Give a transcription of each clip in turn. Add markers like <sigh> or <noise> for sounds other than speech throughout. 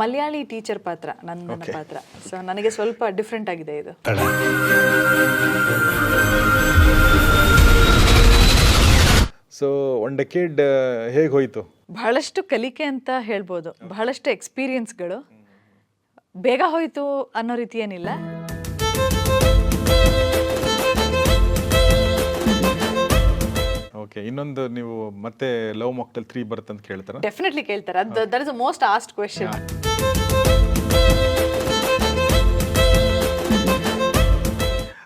Malayali teacher ಪಾತ್ರ ನನ್ನ ಪಾತ್ರ. ಸೊ ನನಗೆ ಸ್ವಲ್ಪ ಡಿಫ್ರೆಂಟ್ ಆಗಿದೆ ಇದು. ಸೊ ಒನ್ ಡೆಕೇಡ್ ಹೇಗೆ ಹೋಯಿತು? ಬಹಳಷ್ಟು ಕಲಿಕೆ ಅಂತ ಹೇಳ್ಬೋದು. ಬಹಳಷ್ಟು ಎಕ್ಸ್ಪೀರಿಯನ್ಸ್ಗಳು ಬೇಗ ಹೋಯಿತು ಅನ್ನೋ ರೀತಿ ಏನಿಲ್ಲ. ಓಕೆ ಇನ್ನೊಂದು ನೀವು ಮತ್ತೆ ಲವ್ ಮಾಕ್ಟಲ್ ತ್ರೀ ಬರುತ್ತೆ ಅಂತ ಕೇಳ್ತಾರೆ? ಡೆಫಿನೆಟ್ಲಿ ಕೇಳ್ತಾರೆ. ಅದು that is most asked question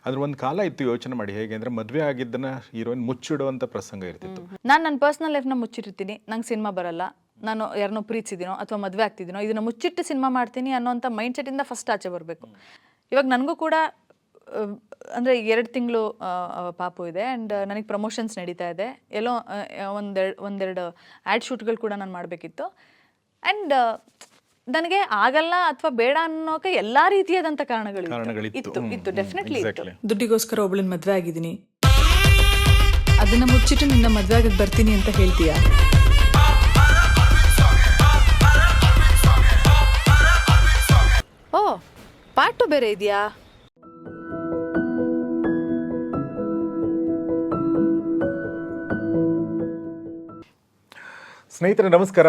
ಅದ್ರ ಒಂದು ಕಾಲ ಇತ್ತು ಯೋಚನೆ ಮಾಡಿ. ಹೇಗೆ ಅಂದ್ರೆ ಮದುವೆ ಆಗಿದ್ದನ್ನ ಹೀರೋಯಿನ್ ಮುಚ್ಚಿಡುವಂತ ಪ್ರಸಂಗ ಇರ್ತಿತ್ತು. ನಾನು ನನ್ನ ಪರ್ಸನಲ್ ಲೈಫ್ನ ಮುಚ್ಚಿರ್ತೀನಿ ನಂಗೆ ಸಿನಿಮಾ ಬರಲ್ಲ. ನಾನು ಯಾರನ್ನೋ ಪ್ರೀತಿಸಿದಿನೋ ಅಥವಾ ಮದುವೆ ಆಗ್ತಿದ್ದೀನೋ ಇದನ್ನ ಮುಚ್ಚಿಟ್ಟು ಸಿನಿಮಾ ಮಾಡ್ತೀನಿ ಅನ್ನೋಂಥ ಮೈಂಡ್ ಸೆಟ್ಟಿಂದ ಫಸ್ಟ್ ಆಚೆ ಬರಬೇಕು. ಇವಾಗ ನನಗೂ ಕೂಡ ಅಂದರೆ ಅಂದ್ರೆ ಎರಡು ತಿಂಗಳು ಪಾಪು ಇದೆ ಆ್ಯಂಡ್ ನನಗೆ ಪ್ರಮೋಷನ್ಸ್ ನಡೀತಾ ಇದೆ. ಎಲ್ಲೋ ಒಂದೆರಡು ಒಂದೆರಡು ಆ್ಯಡ್ ಶೂಟ್ಗಳು ಕೂಡ ನಾನು ಮಾಡಬೇಕಿತ್ತು. ಆ್ಯಂಡ್ ನನಗೆ ಆಗಲ್ಲ ಅಥವಾ ಬೇಡ ಅನ್ನೋಕೆ ಎಲ್ಲಾ ರೀತಿಯಾದಂತ ಕಾರಣಗಳು ಕಾರಣಗಳಿತ್ತು. ಇತ್ತು ಹ್ಮ್, ಇತ್ತು. ಹ್ಮ್, ಡೆಫಿನೆಟ್ಲಿ ಇತ್ತು. exactly. ದುಡ್ಡಿಗೋಸ್ಕರ ಒಬ್ಳನ್ನ ಮದ್ವೆ ಆಗಿದ್ದೀನಿ. ಅದನ್ನ ಮುಚ್ಚಿಟ್ಟು ನಿನ್ನ ಮದ್ವೆ ಆಗಕ್ ಬರ್ತೀನಿ ಅಂತ ಹೇಳ್ತೀಯಾ? ಓ ಪಾಟು ಬೇರೆ ಇದೆಯಾ? ಸ್ನೇಹಿತರೆ ನಮಸ್ಕಾರ.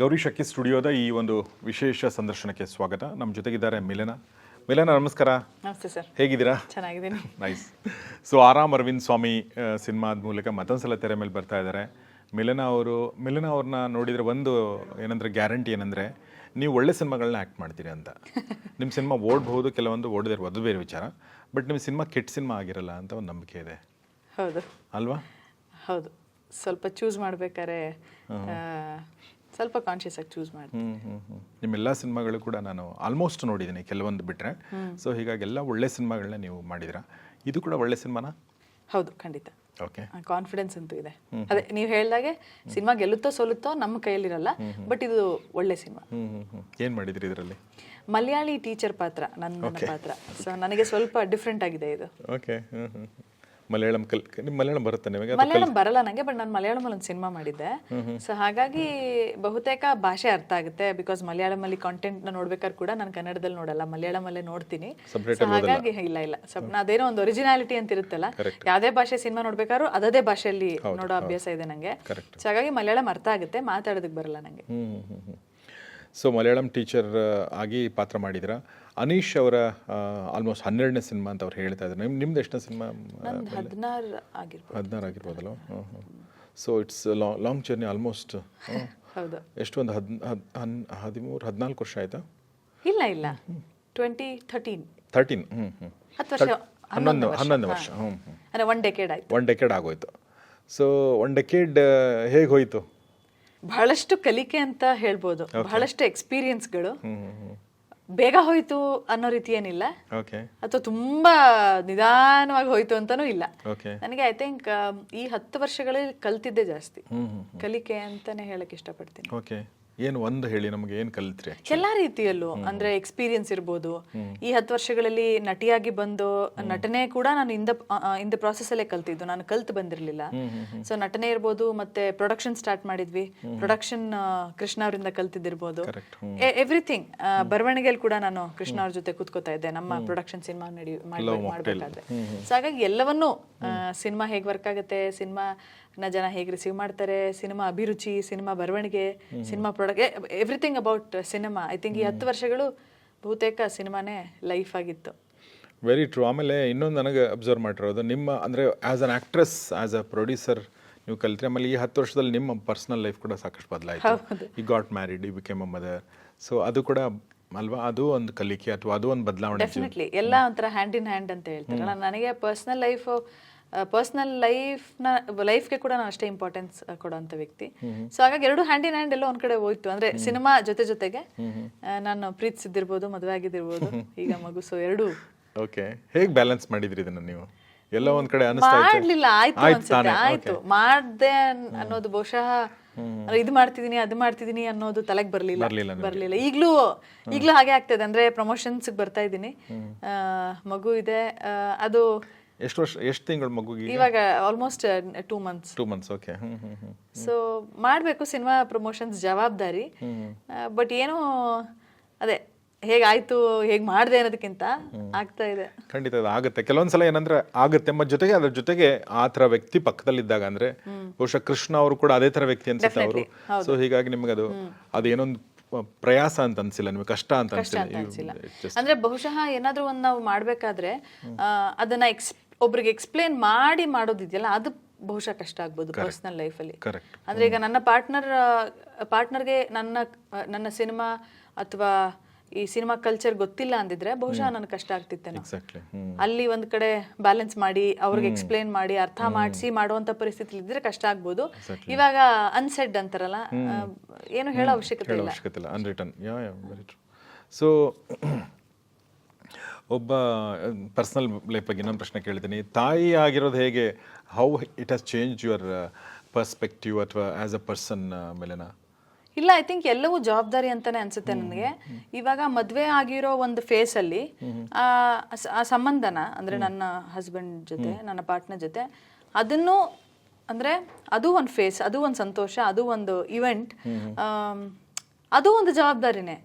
ಗೌರಿ ಶಕ್ಕಿ ಸ್ಟುಡಿಯೋದ ಈ ಒಂದು ವಿಶೇಷ ಸಂದರ್ಶನಕ್ಕೆ ಸ್ವಾಗತ. ನಮ್ಮ ಜೊತೆಗಿದ್ದಾರೆ ಮಿಲನ. ಮಿಲನ ನಮಸ್ಕಾರ. ನಮಸ್ತೆ ಸರ್. ಹೇಗಿದ್ದೀರಾ? ಚೆನ್ನಾಗಿದ್ದೀನಿ. <laughs> ನೈಸ್ ಸೊ ಆರಾಮ್ ಅರವಿಂದ್ ಸ್ವಾಮಿ ಸಿನಿಮಾದ ಮೂಲಕ ಮತ್ತೊಂದು ಸಲ ತೆರೆ ಮೇಲೆ ಬರ್ತಾ ಇದ್ದಾರೆ. ಮಿಲನ ಅವರು ಮಿಲನ ಅವ್ರನ್ನ ನೋಡಿದರೆ ಒಂದು ಏನಂದ್ರೆ ಗ್ಯಾರಂಟಿ ಏನಂದರೆ ನೀವು ಒಳ್ಳೆ ಸಿನಿಮಾಗಳನ್ನ ಆ್ಯಕ್ಟ್ ಮಾಡ್ತೀರಿ ಅಂತ. <laughs> ನಿಮ್ಮ ಸಿನಿಮಾ ಓಡ್ಬಹುದು ಕೆಲವೊಂದು ಓಡದಿರ್ಬೋದು ಅದು ಬೇರೆ ವಿಚಾರ. ಬಟ್ ನಿಮ್ಮ ಸಿನಿಮಾ ಕೆಟ್ಟ ಸಿನಿಮಾ ಆಗಿರಲ್ಲ ಅಂತ ಒಂದು ನಂಬಿಕೆ ಇದೆ. ಹೌದು. ಅಲ್ವಾ? ಹೌದು. ಸ್ವಲ್ಪ ಚೂಸ್ ಮಾಡ್ಬೇಕಾದ್ರೆ ಸ್ವಲ್ಪ ಕಾನ್ಶಿಯಸ್ ಆಗಿ ಚೂಸ್ ಮಾಡಿ ನಿಮ್ಮೆಲ್ಲ ಸಿನಿಮಾಗಳು ಕೂಡ ನಾನು ಆಲ್ಮೋಸ್ಟ್ ನೋಡಿದ್ದೀನಿ ಕೆಲವೊಂದು ಬಿಟ್ಟರೆ ಸೊ ಹೀಗಾಗಿ ಎಲ್ಲ ಒಳ್ಳೆ ಸಿನಿಮಾಗಳನ್ನ ನೀವು ಮಾಡಿದಿರಾ ಇದು ಕೂಡ ಒಳ್ಳೆ ಸಿನಿಮಾನಾ? ಹೌದು ಖಂಡಿತ. ಓಕೆ ಕಾನ್ಫಿಡೆನ್ಸ್ ಅಂತೂ ಇದೆ. ಅದೇ ನೀವು ಹೇಳಿದಾಗೆ ಸಿನಿಮಾ ಗೆಲ್ಲುತ್ತೋ ಸೋಲುತ್ತೋ ನಮ್ಮ ಕೈಯಲ್ಲಿರಲ್ಲ ಬಟ್ ಇದು ಒಳ್ಳೆ ಸಿನಿಮಾ. ಏನು ಮಾಡಿದ್ರಿ ಇದರಲ್ಲಿ? ಮಲಯಾಳಿ ಟೀಚರ್ ಪಾತ್ರ ನನ್ನ ಪಾತ್ರ. ಸೊ ನನಗೆ ಸ್ವಲ್ಪ ಡಿಫ್ರೆಂಟ್ ಆಗಿದೆ ಇದು. ಓಕೆ ಮಲಯಾಳಂ ಕಲ್ ನಿಮ್ ಮಲಯಾಳಂ ಬರುತ್ತೆ ನಿಮಗೆ? ಮಲಯಾಳಂ ಬರಲ್ಲ ನನಗೆ ಬಟ್ ನಾನು ಮಲಯಾಳಮಲ್ಲಿ ಒಂದು ಸಿನಿಮಾ ಮಾಡಿದ್ದೆ. ಸೊ ಹಾಗಾಗಿ ಬಹುತೇಕ ಭಾಷೆ ಅರ್ಥ ಆಗುತ್ತೆ ಬಿಕಾಸ್ ಮಲಯಾಳಂ ಅಲ್ಲಿ ಕಾಂಟೆಂಟ್ನ ನೋಡ್ಬೇಕಾದ್ರೆ ಕೂಡ ನಾನು ಕನ್ನಡದಲ್ಲಿ ನೋಡಲ್ಲ ಮಲಯಾಳಮಲ್ಲೇ ನೋಡ್ತೀನಿ. Subtitle So ಹಾಗಾಗಿ ಇಲ್ಲ ಇಲ್ಲ. ಸ್ವಲ್ಪ ಅದೇನೋ ಒಂದು ಒರಿಜಿನಾಲಿಟಿ ಅಂತ ಇರುತ್ತಲ್ಲ ಯಾವ್ದೇ ಭಾಷೆ ಸಿನಿಮಾ ನೋಡ್ಬೇಕಾದ್ರು ಅದೇ ಭಾಷೆಯಲ್ಲಿ ನೋಡೋ ಅಭ್ಯಾಸ ಇದೆ ನಂಗೆ. ಸೊ ಹಾಗಾಗಿ ಮಲಯಾಳಂ ಅರ್ಥ ಆಗುತ್ತೆ ಮಾತಾಡೋದಕ್ಕೆ ಬರಲ್ಲ ನಂಗೆ. ಹ್ಮ್ ಸೊ ಮಲಯಾಳಂ ಟೀಚರ್ ಆಗಿ ಪಾತ್ರ ಮಾಡಿದಿರ? ಅನೀಶ್ ಅವರ ಆಲ್ಮೋಸ್ಟ್ ಹನ್ನೆರಡನೇ ಸಿನಿಮಾ ಅಂತ ಅವ್ರು ಹೇಳ್ತಾ ಇದ್ದಾರೆ. ನಿಮ್ಮ ನಿಮ್ದು ಎಷ್ಟನೇ ಸಿನಿಮಾ ಹದಿನಾರು ಆಗಿರ್ಬೋದು. ಹದಿನಾರು ಆಗಿರ್ಬೋದಲ್ಲ so it's long journey almost ಹೌದು. ಎಷ್ಟು ಒಂದು ಹದ್ ಹದಿಮೂರು ಹದಿನಾಲ್ಕು ವರ್ಷ ಆಯ್ತಾ? ಇಲ್ಲ ಇಲ್ಲ. Twenty thirteen. ತರ್ಟೀನ್ ಹ್ಞೂ ಹ್ಞೂ ಹತ್ತು ವರ್ಷ ಹನ್ನೊಂದು ಹನ್ನೊಂದು ವರ್ಷ. ಹ್ಞೂ ಹ್ಞೂ ಒನ್ ಡೆಕೇಡ್ ಆಯ್ತು. ಒನ್ ಡೆಕೇಡ್ ಆಗೋಯ್ತು. ಸೊ ಒನ್ ಡೆಕೇಡ್ ಹೇಗೆ ಹೋಯ್ತು? ಬಹಳಷ್ಟು ಕಲಿಕೆ ಅಂತ ಹೇಳ್ಬೋದು. ಬಹಳಷ್ಟು ಎಕ್ಸ್ಪೀರಿಯನ್ಸ್ಗಳು ಬೇಗ ಹೋಯ್ತು ಅನ್ನೋ ರೀತಿ ಏನಿಲ್ಲ. ಓಕೆ ಅಥವಾ ತುಂಬಾ ನಿಧಾನವಾಗಿ ಹೋಯ್ತು ಅಂತಾನೂ ಇಲ್ಲ. ಓಕೆ ನನಗೆ ಐ ಥಿಂಕ್ ಈ ಹತ್ತು ವರ್ಷಗಳಲ್ಲಿ ಕಲ್ತಿದ್ದೆ ಜಾಸ್ತಿ. ಕಲಿಕೆ ಅಂತಾನೆ ಹೇಳಕ್ ಇಷ್ಟಪಡ್ತೀನಿ. ಓಕೆ ಏನು ಒಂದು ಹೇಳಿ ನಮಗೆ ಏನು ಕಲಿತ್ರಿ ಎಲ್ಲಾ ರೀತಿಯಲ್ಲೂ. ಅಂದ್ರೆ ಎಕ್ಸ್ಪೀರಿಯನ್ಸ್ ಇರ್ಬೋದು. ಈ ಹತ್ತು ವರ್ಷಗಳಲ್ಲಿ ನಟಿಯಾಗಿ ಬಂದು ನಟನೆ ಕೂಡ ನಾನು ಇಂದ ಇಂದ ಪ್ರೊಸೆಸ್ ಅಲ್ಲೇ ಕಲ್ತಿದ್ದು. ನಾನು ಕಲ್ತು ಬಂದಿರಲಿಲ್ಲ. ಸೊ ನಟನೆ ಇರ್ಬೋದು ಮತ್ತೆ ಪ್ರೊಡಕ್ಷನ್ ಸ್ಟಾರ್ಟ್ ಮಾಡಿದ್ವಿ. ಪ್ರೊಡಕ್ಷನ್ ಕೃಷ್ಣ ಅವರಿಂದ ಕಲ್ತಿದ್ದಿರ್ಬೋದು. ಎವ್ರಿಥಿಂಗ್ ಬರವಣಿಗೆಯಲ್ಲಿ ಕೂಡ ನಾನು ಕೃಷ್ಣ ಅವ್ರ ಜೊತೆ ಕೂತ್ಕೋತಾ ಇದ್ದೆ. ನಮ್ಮ ಪ್ರೊಡಕ್ಷನ್ ಸಿನಿಮಾ ನಡಿ ಮಾಡ್ಬೇಕಾದ್ರೆ. ಸೊ ಹಾಗಾಗಿ ಎಲ್ಲವನ್ನೂ ಸಿನಿಮಾ ಹೇಗೆ ವರ್ಕ್ ಆಗುತ್ತೆ ಸಿನಿಮಾ ನ ಜನ ಹೇಗೆ ರಿಸೀವ್ ಮಾಡ್ತಾರೆ ಸಿನಿಮಾ ಅಭಿರುಚಿ ಸಿನಿಮಾ ಬರವಣಿಗೆ cinema product everything about cinema I think ಈ ಹತ್ತು ವರ್ಷಗಳು ಬಹುತೇಕ ಸಿನಿಮಾನೇ ಲೈಫ್ ಆಗಿತ್ತು. ವೆರಿ ಟ್ರೂ ಆಮೇಲೆ ಇನ್ನೊಂದು ನನಗೆ ಅಬ್ಸರ್ವ್ ಮಾಡಿರೋದು ನಿಮ್ಮ ಅಂದರೆ as an actress as a producer ನೀವು ಕಲಿತ್ರಿ. ಆಮೇಲೆ ಈ ಹತ್ತು ವರ್ಷದಲ್ಲಿ ನಿಮ್ಮ ಪರ್ಸ್ನಲ್ ಲೈಫ್ ಕೂಡ ಸಾಕಷ್ಟು ಬದಲಾಯಿತು. I got married I became a mother so ಅದು ಕೂಡ ಅಲ್ವಾ? ಅದು ಒಂದು ಕಲಿಕೆ ಅಥವಾ ಅದು ಒಂದು ಬದಲಾವಣೆ ಡೆಫಿನೆಟ್ಲಿ ಎಲ್ಲ ಒಂಥರ ಹ್ಯಾಂಡ್ ಇನ್ ಹ್ಯಾಂಡ್ ಅಂತ ಹೇಳ್ತಾರೆ. ನನಗೆ ಪರ್ಸ್ನಲ್ ಲೈಫ್ ಪರ್ಸ್ನಲ್ ಲೈಫ್ನ ಲೈಫ್ಗೆ ಕೂಡ ನಾನು ಅಷ್ಟೇ ಇಂಪಾರ್ಟೆನ್ಸ್ ಕೊಡೋಂಥ ವ್ಯಕ್ತಿ. ಸೊ ಹಾಗಾಗಿ ಎರಡು ಹ್ಯಾಂಡ್ ಇನ್ ಹ್ಯಾಂಡ್ ಎಲ್ಲ ಒಂದ್ ಕಡೆ ಹೋಯ್ತು. ಅಂದ್ರೆ ಸಿನಿಮಾ ಜೊತೆ ಜೊತೆಗೆ ನಾನು ಪ್ರೀತಿಸಿದ್ದಿರ್ಬೋದು ಮದುವೆ ಆಗಿದ್ದಿರ್ಬೋದು <laughs> ಈಗ ಮಗು. ಸೊ ಎರಡು. ಓಕೆ ಹೇಗೆ ಬ್ಯಾಲೆನ್ಸ್ ಮಾಡಿದ್ರಿ ಇದನ್ನ ನೀವು? ಎಲ್ಲ ಒಂದ್ ಕಡೆ ಮಾಡ್ಲಿಲ್ಲ ಆಯ್ತು ಆಯ್ತು ಅನ್ಸುತ್ತೆ ಆಯ್ತು. ಮಾಡ್ದೆ ಅನ್ನೋದು ಬಹುಶಃ ಇದು ಮಾಡ್ತಿದೀನಿ ಅದು ಮಾಡ್ತಿದೀನಿ ಅನ್ನೋದು ತಲೆಗೆ ಬರ್ಲಿಲ್ಲ. ಬರ್ಲಿಲ್ಲ ಈಗ್ಲೂ ಈಗ್ಲೂ ಹಾಗೆ ಆಗ್ತದೆ ಅಂದ್ರೆ ಪ್ರಮೋಷನ್ಸ್ ಬರ್ತಾ ಇದ್ದೀನಿ. ಮಗು ಇದೆ. ಅದು ಎಷ್ಟು ವರ್ಷ ಎಷ್ಟು ತಿಂಗಳು ಮಗುಗೆ ಇವಾಗ almost two months two months okay so ಮಾಡಬೇಕು ಸಿನಿಮಾ ಪ್ರಮೋಷನ್ಸ್ ಜವಾಬ್ದಾರಿ. ಬಟ್ ಏನೋ ಅದೇ ಹೇಗಾಯ್ತು ಹೇಗ್ ಮಾಡಿದೆ ಅನ್ನೋದಕ್ಕಿಂತ ಆಗ್ತಾ ಇದೆ. ಖಂಡಿತ ಆಗುತ್ತೆ. ಕೆಲವೊಂದ್ಸಲ ಏನಂದ್ರೆ ಆಗುತ್ತೆ ಮತ್ತೆ ಜೊತೆಗೆ ಅದ್ರ ಜೊತೆಗೆ ಆ ತರ ವ್ಯಕ್ತಿ ಪಕ್ಕದಲ್ಲಿದ್ದಾಗ ಅಂದ್ರೆ ಬಹುಶಃ ಕೃಷ್ಣ ಅವರು ಕೂಡ ಅದೇ ತರ ವ್ಯಕ್ತಿ ಅನ್ಸುತ್ತೆ ಅವರು. ಸೊ ಹೀಗಾಗಿ ನಿಮ್ಗೆ ಅದು ಅದೇನೊಂದು ಪ್ರಯಾಸ ಅಂತ ಅನ್ಸಿಲ್ಲ ನಿಮಗೆ ಕಷ್ಟ ಅಂತ ಅನ್ಸಿಲ್ಲ. ಅಂದ್ರೆ ಬಹುಶಃ ಏನಾದ್ರೂ ಒಂದ್ ನಾವು ಮಾಡ್ಬೇಕಾದ್ರೆ ಅದನ್ನ ಎಕ್ಸ್ ಒಬ್ರಿಗೆ ಎಕ್ಸ್ಪ್ಲೇನ್ ಮಾಡಿ ಮಾಡೋದಿದೆಯಲ್ಲ ಅದು ಬಹುಶಃ ಕಷ್ಟ ಆಗ್ಬೋದು ಪರ್ಸನಲ್ ಲೈಫಲ್ಲಿ ಅಂದ್ರೆ ಈಗ ನನ್ನ ಪಾರ್ಟ್ನರ್ ಪಾರ್ಟ್ನರ್ಗೆ ನನ್ನ ನನ್ನ ಸಿನಿಮಾ ಅಥವಾ ಈ ಸಿನಿಮಾ ಕಲ್ಚರ್ ಗೊತ್ತಿಲ್ಲ ಅಂದಿದ್ರೆ ಬಹುಶಃ ನನಗೆ ಕಷ್ಟ ಆಗ್ತಿತ್ತೇನೋ. ಎಕ್ಸಾಕ್ಟ್ಲಿ ಅಲ್ಲಿ ಒಂದ್ ಕಡೆ ಬ್ಯಾಲೆನ್ಸ್ ಮಾಡಿ ಅವ್ರಿಗೆ ಎಕ್ಸ್ಪ್ಲೇನ್ ಮಾಡಿ ಅರ್ಥ ಮಾಡಿಸಿ ಮಾಡುವಂತ ಪರಿಸ್ಥಿತಿ ಇದ್ರೆ ಕಷ್ಟ ಆಗ್ಬೋದು. ಇವಾಗ ಅನ್ಸೆಡ್ ಅಂತಾರಲ್ಲ ಏನು ಹೇಳೋ ಅವಶ್ಯಕತೆ ಇಲ್ಲ unwritten yeah yeah very true so ಒಬ್ಬ ಪರ್ಸನಲ್ ಲೈಫ್ ಬಗ್ಗೆ ಇನ್ನೊಂದು ಪ್ರಶ್ನೆ ಕೇಳ್ತೀನಿ. ತಾಯಿ ಆಗಿರೋದು ಹೇಗೆ? How it has change your perspective ಅಥವಾ ಆಸ್ ಅ ಪರ್ಸನ್ ಮೇಲೆನ? ಇಲ್ಲ ಐ ಥಿಂಕ್ ಎಲ್ಲವೂ ಜವಾಬ್ದಾರಿ ಅಂತಾನೆ ಅನ್ಸುತ್ತೆ ನನಗೆ. ಇವಾಗ ಮದುವೆ ಆಗಿರೋ ಒಂದು ಫೇಸ್ ಅಲ್ಲಿ ಆ ಆ ಸಂಬಂಧನ ಅಂದ್ರೆ ನನ್ನ ಹಸ್ಬೆಂಡ್ ಜೊತೆ ನನ್ನ ಪಾರ್ಟ್ನರ್ ಜೊತೆ ಅದನ್ನು ಅಂದ್ರೆ ಅದು ಒಂದು ಫೇಸ್ ಅದು ಒಂದು ಸಂತೋಷ ಅದು ಒಂದು ಇವೆಂಟ್ ಅದು ಒಂದು ಜವಾಬ್ದಾರಿನೇ.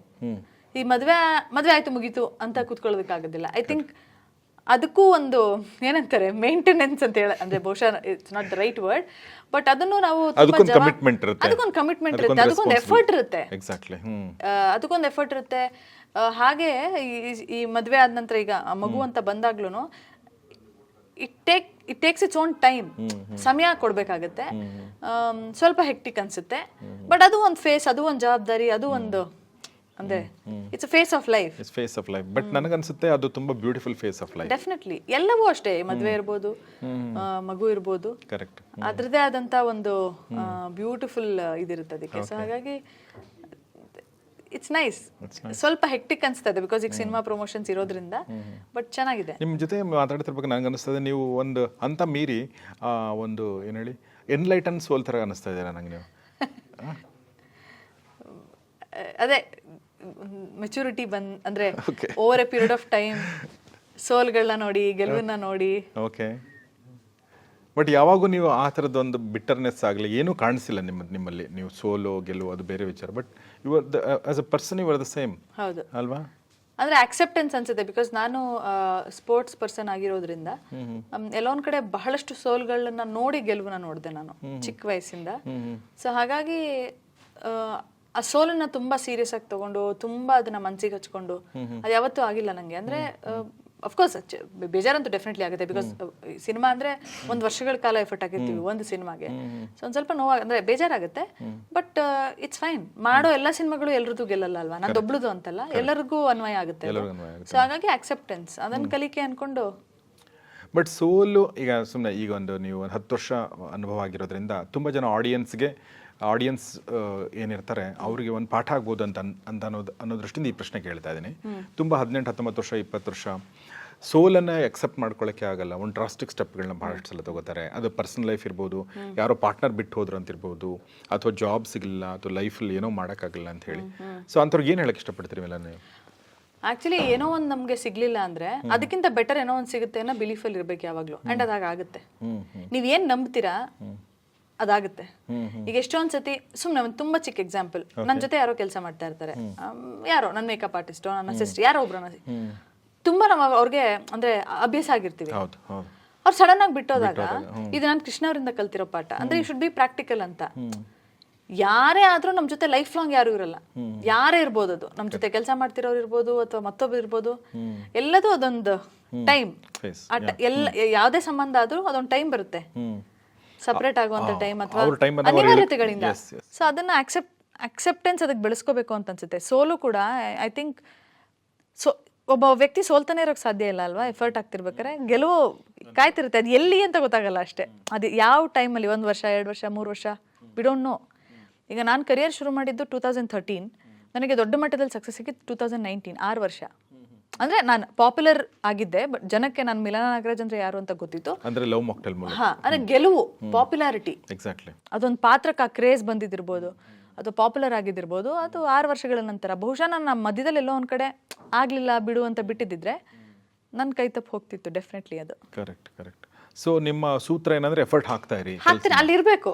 ಈ ಮದುವೆ ಮದುವೆ ಆಯ್ತು ಮುಗೀತು ಅಂತ ಕೂತ್ಕೊಳ್ಳೋದಕ್ಕಾಗೋದಿಲ್ಲ. ಐ ಥಿಂಕ್ ಅದಕ್ಕೂ ಒಂದು ಏನಂತಾರೆ ಮೇಂಟೆನೆನ್ಸ್ ಅಂತ ಹೇಳ ಅಂದ್ರೆ ಬಹುಶಃ it's not the right word but ಅದನ್ನು ನಾವು ತುಂಬಾ ಅದಕ್ಕೊಂದು ಕಮಿಟ್ಮೆಂಟ್ ಇರುತ್ತೆ. ಅದಕ್ಕೊಂದು ಎಫರ್ಟ್ ಇರುತ್ತೆ. ಎಕ್ಸಾಕ್ಟ್ಲಿ ಅದಕ್ಕೊಂದು ಎಫರ್ಟ್ ಇರುತ್ತೆ. ಹಾಗೆ ಈ- ಮದುವೆ ಆದ ನಂತರ ಈಗ ಮಗು ಅಂತ ಬಂದಾಗ್ಲೂ it take it takes its own time ಸಮಯ ಕೊಡ್ಬೇಕಾಗತ್ತೆ. ಸ್ವಲ್ಪ ಹೆಕ್ಟಿಕ್ ಅನ್ಸುತ್ತೆ. ಬಟ್ ಅದು ಒಂದು ಫೇಸ್ ಅದು ಒಂದು ಜವಾಬ್ದಾರಿ ಅದು ಒಂದು ಅಂದ್ರೆ it's phase of life it's phase of life but ನನಗನ್ಸುತ್ತೆ ಅದು ತುಂಬಾ beautiful phase of life definitely ಎಲ್ಲವೂ ಅಷ್ಟೇ ಮದುವೆ ಇರ್ಬೋದು ಮಗು ಇರ್ಬೋದು. ಕರೆಕ್ಟ್ ಅದ್ರದ್ದೇ ಆದಂತ ಒಂದು ಬ್ಯೂಟಿಫುಲ್ ಇದಿರುತ್ತೆ ಅದಕ್ಕೆ. ಸೊ ಹಾಗಾಗಿ ಇಟ್ಸ್ ನೈಸ್ ಸ್ವಲ್ಪ ಹೆಕ್ಟಿಕ್ ಅನ್ಸ್ತದೆ ಬಿಕಾಸ್ ಈಗ ಸಿನಿಮಾ ಪ್ರಮೋಷನ್ಸ್ ಇರೋದ್ರಿಂದ ಬಟ್ ಚೆನ್ನಾಗಿದೆ. ನಿಮ್ಮ ಜೊತೆ ಮಾತಾಡ್ತಿರ್ಬೇಕು ನನಗೆ ಅನಿಸ್ತದೆ ನೀವು ಒಂದು ಅಂತ ಮೀರಿ ಒಂದು ಏನು ಹೇಳಿ ಎನ್ಲೈಟನ್ ಸೋಲ್ ಥರ ಅನಿಸ್ತಾ ಇದ್ದೀರಾ ನಂಗೆ ನೀವು? <laughs> ಅದೇ ಮೆಚುರಿಟಿ ಬಂದ್ ಅಂದ್ರೆ over a period of time ಸೋಲ್ಗಳನ್ನ ನೋಡಿ ಗೆಲುವನ್ನ ನೋಡಿ. ಓಕೆ ಬಟ್ ಯಾವಾಗೂ ನೀವು ಆ ಥರದ ಒಂದು ಬಿಟ್ಟರ್ನೆಸ್ ಆಗಲಿ ಏನೂ ಕಾಣಿಸಿಲ್ಲ ನಿಮ್ಮ ನಿಮ್ಮಲ್ಲಿ. ನೀವು ಸೋಲು ಗೆಲುವು ಅದು ಬೇರೆ ವಿಚಾರ. But you're the as a person you're the same ಹೌದು. ಅಲ್ವಾ? ಅಂದ್ರೆ ಅಕ್ಸೆಪ್ಟೆನ್ಸ್ ಅನ್ಸುತ್ತೆ ಬಿಕಾಸ್ ನಾನು ಸ್ಪೋರ್ಟ್ಸ್ ಪರ್ಸನ್ ಆಗಿರೋದ್ರಿಂದ ಎಲ್ಲೊಂದ್ ಒಂದ್ ಕಡೆ ಬಹಳಷ್ಟು ಸೋಲ್ಗಳನ್ನ ನೋಡಿ ಗೆಲುವನ್ನ ನೋಡಿದೆ ನಾನು ಚಿಕ್ಕ ವಯಸ್ಸಿಂದ. ಸೊ ಹಾಗಾಗಿ ಆ, ಸೋಲನ್ನ ತುಂಬಾ ಸೀರಿಯಸ್ ಆಗಿ ತಗೊಂಡು ತುಂಬಾ ಅದನ್ನ ಮನ್ಸಿಗೆ ಹಚ್ಕೊಂಡು ಅದು ಯಾವತ್ತೂ ಆಗಿಲ್ಲ ನಂಗೆ. ಅಂದ್ರೆ ಅಫ್ಕೋರ್ಸ್ ಬೇಜಾರಂತೂ ಡೆಫಿನೆಟ್ಲಿ ಆಗುತ್ತೆ ಬಿಕಾಸ್ ಸಿನಿಮಾ ಅಂದ್ರೆ ಒಂದ್ ವರ್ಷಗಳ ಕಾಲ ಎಫರ್ಟ್ ಆಗಿರ್ತೀವಿ ಒಂದು ಸಿನಿಮಾಗೆ ಸೊ ಒಂದ್ ಸ್ವಲ್ಪ ನೋವಾಗ ಅಂದ್ರೆ ಬೇಜಾರಾಗುತ್ತೆ. ಬಟ್ ಇಟ್ಸ್ ಫೈನ್ ಮಾಡೋ ಎಲ್ಲ ಸಿನಿಮಾಗಳು ಎಲ್ರದ್ದು ಗೆಲ್ಲಲ್ಲ ಅಲ್ವಾ? ನಂದೊಬ್ಳದು ಅಂತಲ್ಲ ಎಲ್ಲರಿಗೂ ಅನ್ವಯ ಆಗುತ್ತೆ ಸೊ ಹಾಗಾಗಿ ಅಕ್ಸೆಪ್ಟೆನ್ಸ್ ಅದನ್ನ ಕಲಿಕೆ ಅನ್ಕೊಂಡು. ಬಟ್ ಸೋಲು ಈಗ ಸುಮ್ಮನೆ ಈಗ ಒಂದು ನೀವು ಒಂದು ಹತ್ತು ವರ್ಷ ಅನುಭವ ಆಗಿರೋದ್ರಿಂದ ತುಂಬ ಜನ ಆಡಿಯನ್ಸ್ಗೆ ಆಡಿಯನ್ಸ್ ಏನಿರ್ತಾರೆ ಅವರಿಗೆ ಒಂದು ಪಾಠ ಆಗ್ಬೋದು ಅಂತ ಅಂತ ಅನ್ನೋದು ಅನ್ನೋ ದೃಷ್ಟಿಯಿಂದ ಈ ಪ್ರಶ್ನೆ ಕೇಳ್ತಾ ಇದ್ದೀನಿ. ತುಂಬ ಹದಿನೆಂಟು ಹತ್ತೊಂಬತ್ತು ವರ್ಷ ಇಪ್ಪತ್ತು ವರ್ಷ ಸೋಲನ್ನು ಎಕ್ಸೆಪ್ಟ್ ಮಾಡ್ಕೊಳ್ಳೋಕ್ಕೆ ಆಗಲ್ಲ. ಒಂದು ಡ್ರಾಸ್ಟಿಕ್ ಸ್ಟೆಪ್ಗಳನ್ನ ಭಾಳಷ್ಟು ಸಲ ತಗೋತಾರೆ. ಅದು ಪರ್ಸನಲ್ ಲೈಫ್ ಇರ್ಬೋದು ಯಾರೋ ಪಾರ್ಟ್ನರ್ ಬಿಟ್ಟು ಹೋದ್ರು ಅಂತ ಇರ್ಬೋದು ಅಥವಾ ಜಾಬ್ ಸಿಗಲಿಲ್ಲ ಅಥವಾ ಲೈಫಲ್ಲಿ ಏನೋ ಮಾಡೋಕ್ಕಾಗಲ್ಲ ಅಂತ ಹೇಳಿ. ಸೊ ಅಂಥವ್ರಿಗೆ ಏನು ಹೇಳಕ್ಕೆ ಇಷ್ಟಪಡ್ತೀರಿ ಮೇಲೆ ನೀವು? ಆಕ್ಚುಲಿ ಏನೋ ಒಂದು ನಮಗೆ ಸಿಗ್ಲಿಲ್ಲ ಅಂದ್ರೆ ಅದಕ್ಕಿಂತ ಬೆಟರ್ ಏನೋ ಒಂದು ಸಿಗುತ್ತೆ ಅನ್ನೋ ಬಿಲೀಫಲ್ಲಿ ಇರ್ಬೇಕು ಯಾವಾಗಲೂ. ಅಂಡ್ ಅದಾಗುತ್ತೆ ನೀವೇನು ನಂಬ್ತೀರಾ? ಅದಾಗುತ್ತೆ. ಈಗ ಎಷ್ಟೊಂದ್ ಸತಿ ಸುಮ್ನೆ ಒಂದು ತುಂಬಾ ಚಿಕ್ಕ ಎಕ್ಸಾಂಪಲ್ ನನ್ ಜೊತೆ ಯಾರೋ ಕೆಲಸ ಮಾಡ್ತಾ ಇರ್ತಾರೆ. ಯಾರೋ ನನ್ನ ಮೇಕಪ್ ಆರ್ಟಿಸ್ಟ್ ನನ್ನ ಸಿಸ್ಟರ್ ಯಾರೋ ಒಬ್ರು ತುಂಬಾ ನಾವು ಅವ್ರಿಗೆ ಅಂದ್ರೆ ಅಭ್ಯಾಸ ಆಗಿರ್ತೀವಿ. ಅವ್ರು ಸಡನ್ ಆಗಿ ಬಿಟ್ಟೋದಾಗ ಇದು ನಾನು ಕೃಷ್ಣ ಅವರಿಂದ ಕಲ್ತಿರೋ ಪಾಠ. ಅಂದ್ರೆ ಯು ಶುಡ್ ಬಿ ಪ್ರಾಕ್ಟಿಕಲ್ ಅಂತ. ಯಾರೇ ಆದ್ರೂ ನಮ್ ಜೊತೆ ಲೈಫ್ ಲಾಂಗ್ ಯಾರು ಇರಲ್ಲ. ಯಾರೇ ಇರ್ಬೋದು ಅದು. ನಮ್ ಜೊತೆ ಕೆಲಸ ಮಾಡ್ತಿರೋರು ಇರ್ಬೋದು ಅಥವಾ ಮತ್ತೊಬ್ರು ಇರ್ಬೋದು. ಎಲ್ಲದೂ ಅದೊಂದು ಟೈಮ್ ಎಲ್ಲ ಯಾವುದೇ ಸಂಬಂಧ ಆದ್ರೂ ಅದೊಂದು ಟೈಮ್ ಬರುತ್ತೆ. ಸಪರೇಟ್ ಆಗುವಂತ ಟೈಮ್ ಅಥವಾ ಅನಿವಾರ್ಯತೆಗಳಿಂದ. ಸೊ ಅದನ್ನ ಅಕ್ಸೆಪ್ಟ್ ಅಕ್ಸೆಪ್ಟೆನ್ಸ್ ಅದಕ್ಕೆ ಬೆಳೆಸ್ಕೋಬೇಕು ಅಂತ ಅನ್ಸುತ್ತೆ. ಸೋಲು ಕೂಡ ಐ ಥಿಂಕ್ ಸೊ ಒಬ್ಬ ವ್ಯಕ್ತಿ ಸೋಲ್ತಾನೆ ಇರೋಕ್ ಸಾಧ್ಯ ಇಲ್ಲ ಅಲ್ವಾ? ಎಫರ್ಟ್ ಆಗ್ತಿರ್ಬೇಕಾರೆ ಗೆಲುವು ಕಾಯ್ತಿರುತ್ತೆ. ಅದು ಎಲ್ಲಿ ಅಂತ ಗೊತ್ತಾಗಲ್ಲ ಅಷ್ಟೇ. ಅದು ಯಾವ ಟೈಮಲ್ಲಿ ಒಂದು ವರ್ಷ ಎರಡು ವರ್ಷ ಮೂರು ವರ್ಷ? ಬಿಡೋನ್ ನೋ ಈಗ ನಾನು ಕರಿಯರ್ ಶುರು ಮಾಡಿದ್ದು ಟೂ ತೌಸಂಡ್ ಥರ್ಟೀನ್ ನನಗೆ ದೊಡ್ಡ ಮಟ್ಟದಲ್ಲಿ ಸಕ್ಸಸ್ ಸಿಕ್ಕಿದ್ದು ಟೂ ತೌಸಂಡ್ ನೈನ್ಟೀನ್ ಆರು ವರ್ಷ. ಅಂದ್ರೆ ನಾನು ಪಾಪ್ಯುಲರ್ ಆಗಿದ್ದೆ ಬಟ್ ಜನಕ್ಕೆ ನಾನು ಮಿಲನ ನಾಗರಾಜ್ ಅಂದ್ರೆ ಯಾರು ಅಂತ ಗೊತ್ತಿತ್ತು. ಅಂದ್ರೆ ಲವ್ ಮಾಕ್ಟೆಲ್ ಮೂಲಕ. ಹಾ ಅಂದ್ರೆ ಗೆಲುವು ಪಾಪ್ಯುಲಾರಿಟಿ ಎಕ್ಸಾಕ್ಟ್ಲಿ ಅದೊಂದು ಪಾತ್ರಕ್ಕೆ ಆ ಕ್ರೇಜ್ ಬಂದಿದ್ದಿರ್ಬೋದು. ಅದು ಪಾಪ್ಯುಲರ್ ಆಗಿದ್ದಿರ್ಬೋದು. ಅದು ಆರು ವರ್ಷಗಳ ನಂತರ. ಬಹುಶಃ ನಾನು ಮಧ್ಯದಲ್ಲಿ ಎಲ್ಲೋ ಒಂದು ಕಡೆ ಆಗಲಿಲ್ಲ ಬಿಡು ಅಂತ ಬಿಟ್ಟಿದ್ದಿದ್ರೆ ನನ್ನ ಕೈ ತಪ್ಪು ಹೋಗ್ತಿತ್ತು ಡೆಫಿನೆಟ್ಲಿ ಅದು. ಕರೆಕ್ಟ್ ಕರೆಕ್ಟ್ ಸೊ ನಿಮ್ಮ ಸೂತ್ರ ಏನಂದ್ರೆ ಎಫರ್ಟ್ ಹಾಕ್ತಾ ಇರಿ ಹಾಕ್ತೀನಿ ಅಲ್ಲಿ ಇರಬೇಕು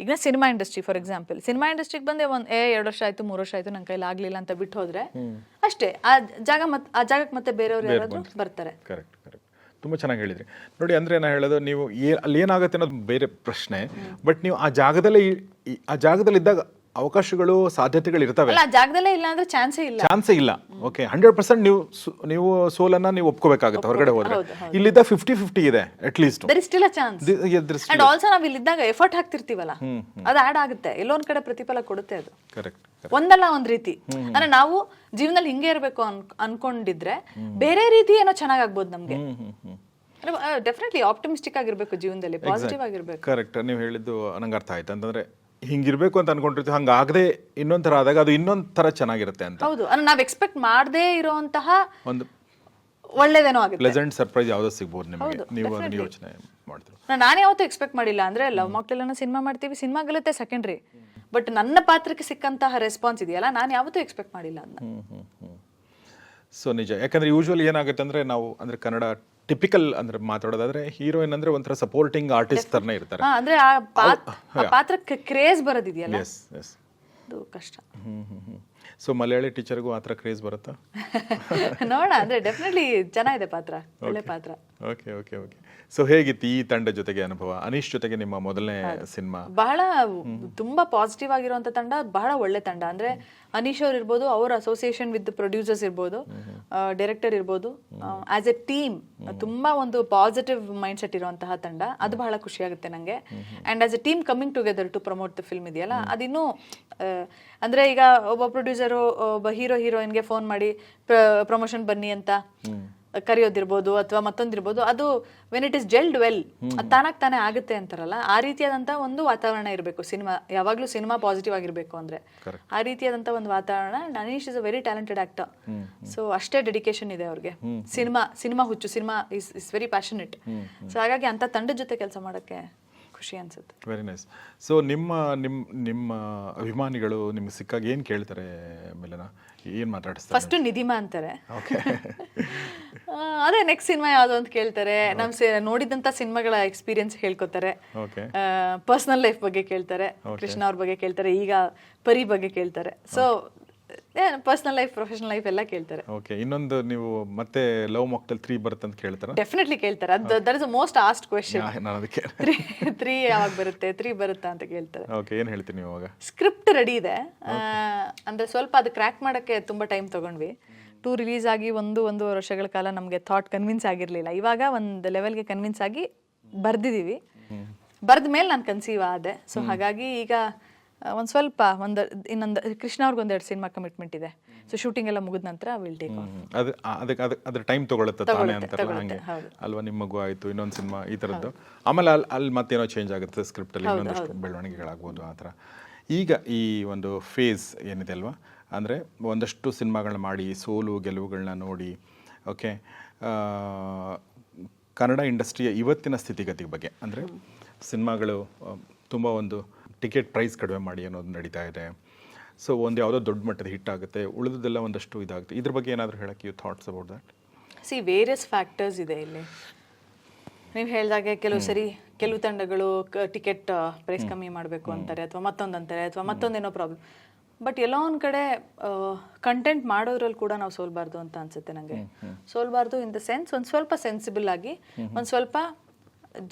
ಈಗ cinema industry for example cinema ಇಂಡಸ್ಟ್ರಿಗೆ ಬಂದೆ ಒಂದು ಏ ಎರಡು ವರ್ಷ ಆಯ್ತು ಮೂರು ವರ್ಷ ಆಯ್ತು ನನ್ನ ಕೈಲಿ ಆಗ್ಲಿಲ್ಲ ಅಂತ ಬಿಟ್ಟು ಹೋದ್ರೆ ಅಷ್ಟೇ ಆ ಜಾಗ ಮತ್ತೆ ಆ ಜಾಗಕ್ಕೆ ಮತ್ತೆ ಬೇರೆಯವರು ಯಾರಾದರೂ ಬರ್ತಾರೆ. ಕರೆಕ್ಟ್ ಕರೆಕ್ಟ್ ತುಂಬಾ ಚೆನ್ನಾಗಿ ಹೇಳಿದ್ರಿ. ನೋಡಿ ಅಂದ್ರೆ ನಾ ಹೇಳೋದು ನೀವು ಏ ಅಲ್ಲಿ ಏನಾಗುತ್ತೆ ಅನ್ನೋದು ಬೇರೆ ಪ್ರಶ್ನೆ ಬಟ್ ನೀವು ಆ ಜಾಗದಲ್ಲೇ ಆ ಜಾಗದಲ್ಲಿ ಇದ್ದಾಗ ಅವಕಾಶಗಳು ಸಾಧ್ಯತೆಗಳು ಇರ್ತವೆ. ಅಲ್ಲ ಜಾಗದಲ್ಲೇ ಇಲ್ಲ ಅಂದ್ರೆ ಚಾನ್ಸೇ ಇಲ್ಲ. ಚಾನ್ಸೇ ಇಲ್ಲ. ಓಕೆ ಹಂಡ್ರೆಡ್ ಪರ್ಸೆಂಟ್ ನೀವು ನೀವು ಸೋಲನ್ನ ನೀವು ಒಪ್ಕೋಬೇಕಾಗುತ್ತೆ ಹೊರಗಡೆ ಹೋದ್ರೆ. ಇಲ್ಲಿದ್ದ ಫಿಫ್ಟಿ ಫಿಫ್ಟಿ ಇದೆ at least there is still a chance and also ನಾವ್ ಇಲ್ಲಿದ್ದಾಗ ಎಫರ್ಟ್ ಹಾಕ್ತಿರ್ತೀವಲ್ಲ. ಅದು ಆಡ್ ಆಗುತ್ತೆ. ಎಲ್ಲೊಂದ್ ಕಡೆ ಪ್ರತಿಫಲ ಕೊಡುತ್ತೆ ಅದು. ಕರೆಕ್ಟ್ ಒಂದಲ್ಲ ಒಂದ್ ರೀತಿ. ಅಂದ್ರೆ ನಾವು ಜೀವನದಲ್ಲಿ ಹಿಂಗೆ ಇರಬೇಕು ಅನ್ ಅನ್ಕೊಂಡಿದ್ರೆ ಬೇರೆ ರೀತಿ ಏನೋ ಚೆನ್ನಾಗಾಗ್ಬೋದು ನಮ್ಗೆ. ಡೆಫಿನೆಟ್ಲಿ ಆಪ್ಟಿಮಿಸ್ಟಿಕ್ ಆಗಿರ್ಬೇಕು ಜೀವನದಲ್ಲಿ ಪಾಸಿಟಿವ್ ಆಗಿರ್ಬೇಕು. ಕರೆಕ್ಟ್ ನೀವು ಹೇಳಿದ್ದು ನಂಗೆ ಅರ್ಥ ಆಯ್ತು. ಅಂತಂದ್ರೆ ಹಿಂಗಿರ್ಬೇಕು ಅಂತ ಅನ್ಕೊಂಡಿರ್ತೀವಿ ಹಂಗಾಗದೆ ಇನ್ನೊಂದ್ ಥರ ಆದಾಗ ಅದು ಇನ್ನೊಂದ್ ಥರ ಚೆನ್ನಾಗಿರುತ್ತೆ ಅಂತ. ಹೌದು ಅಂದ್ರೆ ನಾವ್ ಎಕ್ಸ್ಪೆಕ್ಟ್ ಮಾಡದೇ ಇರುವಂತಹ ಒಂದು ಒಳ್ಳೇದೇನೋ ಆಗುತ್ತೆ. ಪ್ಲೆಸೆಂಟ್ ಸರ್ಪ್ರೈಸ್ ಯಾವುದು ಸಿಗ್ಬೋದು ನಿಮಗೆ. ನೀವು ಒಂದು ಯೋಚನೆ ಮಾಡ್ತೀರಾ? ನಾನು ಯಾವತ್ತೂ ಎಕ್ಸ್ಪೆಕ್ಟ್ ಮಾಡಿಲ್ಲ ಅಂದ್ರೆ ಲವ್ ಮಕ್ಕಳೆಲ್ಲ ಸಿನಿಮಾ ಮಾಡ್ತೀವಿ ಸಿನಿಮಾ ಗೆಲ್ಲುತ್ತೆ ಸೆಕೆಂಡ್ರಿ ಬಟ್ ನನ್ನ ಪಾತ್ರಕ್ಕೆ ಸಿಕ್ಕಂತಹ ರೆಸ್ಪಾನ್ಸ್ ಇದೆಯಲ್ಲ ನಾನು ಯಾವತ್ತೂ ಎಕ್ಸ್ಪೆಕ್ಟ್ ಮಾಡಿಲ್ಲ ಅದನ್ನ ಸೊ ನಿಜ ಯಾಕಂದ್ರೆ ಯೂಶುವಲಿ ಏನಾಗುತ್ತೆ ಅಂದ್ರೆ ನಾವು ಅಂದ್ರೆ ಕನ್ನಡ ಟಿಪಿಕಲ್ ಅಂದ್ರೆ ಮಾತಾಡೋದಾದ್ರೆ ಹೀರೋಯಿನ್ ಅಂದ್ರೆ ಒಂಥರ ಸಪೋರ್ಟಿಂಗ್ ಆರ್ಟಿಸ್ಟ್ ತರನೇ ಇರ್ತಾರೆ. ಅಂದ್ರೆ ಆ ಪಾತ್- ಆ ಪಾತ್ರಕ್ಕೆ ಕ್ರೇಜ್ ಬರೋದಿದೆಯಲ್ಲ? ಎಸ್ ಎಸ್ ಅದು ಕಷ್ಟ. ಸೊ ಮಲಯಾಳಿ ಟೀಚರ್ಗೂ ಆತರ ಥರ ಕ್ರೇಜ್ ಬರುತ್ತಾ? <laughs> ನೋಡ ಅಂದ್ರೆ ಡೆಫಿನೆಟ್ಲಿ ಚೆನ್ನಾಗಿದೆ ಪಾತ್ರ ಒಳ್ಳೆ ಪಾತ್ರ. ಓಕೆ ಓಕೆ ಓಕೆ ಸೊ ಹೇಗಿತ್ತು ಈ ತಂಡ ಜೊತೆಗೆ ಅನುಭವ? ಅನೀಶ್ ಜೊತೆಗೆ ನಿಮ್ಮ ಮೊದಲನೇ ಸಿನಿಮಾ. ಬಹಳ ತುಂಬಾ ಪಾಸಿಟಿವ್ ಆಗಿರುವಂತ ತಂಡ ಬಹಳ ಒಳ್ಳೆ ತಂಡ. ಅಂದ್ರೆ ಅನೀಶ್ ಅವ್ರು ಇರ್ಬೋದು ಅವ್ರ ಅಸೋಸಿಯೇಷನ್ ವಿತ್ ಪ್ರೊಡ್ಯೂಸರ್ಸ್ ಇರ್ಬೋದು ಡೈರೆಕ್ಟರ್ ಇರ್ಬೋದು ಆಸ್ ಎ ಟೀಮ್ ತುಂಬಾ ಒಂದು ಪಾಸಿಟಿವ್ ಮೈಂಡ್ ಸೆಟ್ ಇರುವಂತಹ ತಂಡ. ಅದು ಬಹಳ ಖುಷಿ ಆಗುತ್ತೆ ನಂಗೆ. And as a team coming together to promote the film ಇದೆಯಲ್ಲ ಅದಿನ್ನೂ ಅಂದ್ರೆ ಈಗ ಒಬ್ಬ ಪ್ರೊಡ್ಯೂಸರು ಒಬ್ಬ ಹೀರೋ ಹೀರೋಯಿನ್ಗೆ ಫೋನ್ ಮಾಡಿ ಪ್ರಮೋಷನ್ ಬನ್ನಿ ಅಂತ. ಕರೆಯೋದಿರ್ಬೋದು ಅಥವಾ ಮತ್ತೊಂದಿರ್ಬೋದು ಅದು when it is gelled well ಅದು ತಾನಾಗ್ ತಾನೇ ಆಗುತ್ತೆ ಅಂತಾರಲ್ಲ ಆ ರೀತಿಯಾದಂಥ ಒಂದು ವಾತಾವರಣ ಇರಬೇಕು. ಸಿನಿಮಾ ಯಾವಾಗಲೂ ಸಿನಿಮಾ ಪಾಸಿಟಿವ್ ಆಗಿರ್ಬೇಕು ಅಂದ್ರೆ. ಆ ರೀತಿಯಾದಂಥ ಒಂದು ವಾತಾವರಣ ನನೀಶ್ is a very talented actor so ಅಷ್ಟೇ ಡೆಡಿಕೇಶನ್ ಇದೆ ಅವ್ರಿಗೆ. ಸಿನಿಮಾ ಸಿನಿಮಾ ಹುಚ್ಚು cinema is is very passionate so ಹಾಗಾಗಿ ಅಂತ ತಂಡದ ಜೊತೆ ಕೆಲಸ ಮಾಡೋಕ್ಕೆ ಖುಷಿ ಅನ್ಸುತ್ತೆ ವೆರಿ ನೈಸ್ ಸೊ ನಿಮ್ಮ ನಿಮ್ಮ ನಿಮ್ಮ ಅಭಿಮಾನಿಗಳು ನಿಮ್ಗೆ ಸಿಕ್ಕಾಗ ಏನು ಕೇಳ್ತಾರೆ ಮಿಲನ? ಏನು ಮಾತಾಡಿಸ್ತಾರೆ? ಫಸ್ಟ್ ನಿಧಿಮಾ ಅಂತಾರೆ. <laughs> ಅದೇ ನೆಕ್ಸ್ಟ್ ಸಿನಿಮಾ ಯಾವುದು ಅಂತ ಕೇಳ್ತಾರೆ. ನಮ್ ನೋಡಿದಂಥ ನೋಡಿದಂತ ಸಿನಿಮಾಗಳ ಎಕ್ಸ್ಪೀರಿಯನ್ಸ್ ಹೇಳ್ಕೊತಾರೆ. ಓಕೆ ಪರ್ಸನಲ್ ಲೈಫ್ ಬಗ್ಗೆ ಕೇಳ್ತಾರೆ. ಕೃಷ್ಣ ಅವ್ರ ಬಗ್ಗೆ ಕೇಳ್ತಾರೆ. ಈಗ ಪರಿ ಬಗ್ಗೆ ಕೇಳ್ತಾರೆ. So personal life professional life ಎಲ್ಲ ಕೇಳ್ತಾರೆ. ಓಕೆ ಇನ್ನೊಂದು ನೀವು ಮತ್ತೆ ಲವ್ ಮಕ್ಕಳ ತ್ರೀ ಬರುತ್ತೆ ಅಂತ ಕೇಳ್ತಾರೆ? ಡೆಫಿನೆಟ್ಲಿ ಕೇಳ್ತಾರೆ. ಅದು that is most asked question ನಾನು ಅದಕ್ಕೆ ತ್ರೀ ತ್ರೀ ಯಾವಾಗ ಬರುತ್ತೆ? ತ್ರೀ ಬರುತ್ತಾ ಅಂತ ಕೇಳ್ತಾರೆ. ಓಕೆ ಏನು ಹೇಳ್ತೀನಿ ನೀವು ಅವಾಗ? ಸ್ಕ್ರಿಪ್ಟ್ ರೆಡಿ ಇದೆ. ಅಂದ್ರೆ ಸ್ವಲ್ಪ ಅದು ಕ್ರ್ಯಾಕ್ ಮಾಡಕ್ಕೆ ತುಂಬಾ ಟೈಮ್ ತಗೊಂಡ್ವಿ. ಟೂ ರಿಲೀಸ್ ಆಗಿ ಒಂದು ಒಂದೂವರೆ ವರ್ಷಗಳ ಕಾಲ ನಮಗೆ ಥಾಟ್ ಕನ್ವಿನ್ಸ್ ಆಗಿರಲಿಲ್ಲ. ಇವಾಗ ಒಂದು ಲೆವೆಲ್ಗೆ ಕನ್ವಿನ್ಸ್ ಆಗಿ ಬರ್ದಿದ್ದೀವಿ ಬರ್ದ ಮೇಲೆ ನಾನು ಕನ್ಸೀವ್ ಆದೆ. ಸೊ ಹಾಗಾಗಿ ಈಗ ಒಂದು ಸ್ವಲ್ಪ ಒಂದು ಇನ್ನೊಂದು ಕೃಷ್ಣ ಅವ್ರಿಗೆ ಒಂದೆರಡು ಸಿನಿಮಾ ಕಮಿಟ್ಮೆಂಟ್ ಇದೆ. ಸೊ ಶೂಟಿಂಗ್ ಎಲ್ಲ ಮುಗಿದ ನಂತರ ವಿಲ್ ಟೇಕ್ ಅದು ಅದಕ್ಕೆ ಅದಕ್ಕೆ ಅದ್ರ ಟೈಮ್ ತಗೊಳ್ಳುತ್ತೆ ತಾನೇ ಅಂತಾರಲ್ಲ ಹಂಗೆ. ಅಲ್ವಾ ನಿಮ್ಮ ಮಗು ಆಯಿತು ಇನ್ನೊಂದು ಸಿನಿಮಾ ಈ ಥರದ್ದು ಆಮೇಲೆ ಅಲ್ಲಿ ಅಲ್ಲಿ ಮತ್ತೇನೋ ಚೇಂಜ್ ಆಗುತ್ತೆ ಸ್ಕ್ರಿಪ್ಟಲ್ಲಿ ಇನ್ನೊಂದಷ್ಟು ಬೆಳವಣಿಗೆಗಳಾಗ್ಬೋದು ಆ ಥರ. ಈಗ ಈ ಒಂದು ಫೇಸ್ ಏನಿದೆ ಅಲ್ವಾ? ಅಂದರೆ ಒಂದಷ್ಟು ಸಿನಿಮಾಗಳನ್ನ ಮಾಡಿ ಸೋಲು ಗೆಲುವುಗಳನ್ನ ನೋಡಿ ಓಕೆ ಕನ್ನಡ ಇಂಡಸ್ಟ್ರಿಯ ಇವತ್ತಿನ ಸ್ಥಿತಿಗತಿ ಬಗ್ಗೆ. ಅಂದರೆ ಸಿನಿಮಾಗಳು ತುಂಬ ಒಂದು ಟಿಕೆಟ್ ಪ್ರೈಸ್ ಕಡಿಮೆ ಮಾಡಿ ಅನ್ನೋದು ನಡೀತಾ ಇದೆ. ಸೊ ಒಂದು ಯಾವುದೋ ದೊಡ್ಡ ಮಟ್ಟದ ಹಿಟ್ ಆಗುತ್ತೆ ಉಳಿದದೆಲ್ಲ ಒಂದಷ್ಟು ಇದಾಗುತ್ತೆ. ಇದ್ರ ಬಗ್ಗೆ ಏನಾದರೂ ಹೇಳಕ್ಕೆ you thoughts about that see various factors ಇದೆ ಇಲ್ಲಿ. ನೀವು ಹೇಳಿದಾಗೆ ಕೆಲವು ಸರಿ ಕೆಲವು ತಂಡಗಳು ಟಿಕೆಟ್ ಪ್ರೈಸ್ ಕಮ್ಮಿ ಮಾಡಬೇಕು ಅಂತಾರೆ ಅಥವಾ ಮತ್ತೊಂದು ಅಂತಾರೆ ಅಥವಾ ಮತ್ತೊಂದೇನೋ ಪ್ರಾಬ್ಲಮ್ ಬಟ್ ಎಲ್ಲೋ ಒಂದು ಕಡೆ ಕಂಟೆಂಟ್ ಮಾಡೋದ್ರಲ್ಲಿ ಕೂಡ ನಾವು ಸೋಲ್ಬಾರ್ದು ಅಂತ ಅನ್ಸುತ್ತೆ ನನಗೆ ಸೋಲ್ಬಾರ್ದು ಇನ್ ದ ಸೆನ್ಸ್ ಒಂದು ಸ್ವಲ್ಪ ಸೆನ್ಸಿಬಲ್ ಆಗಿ ಒಂದು ಸ್ವಲ್ಪ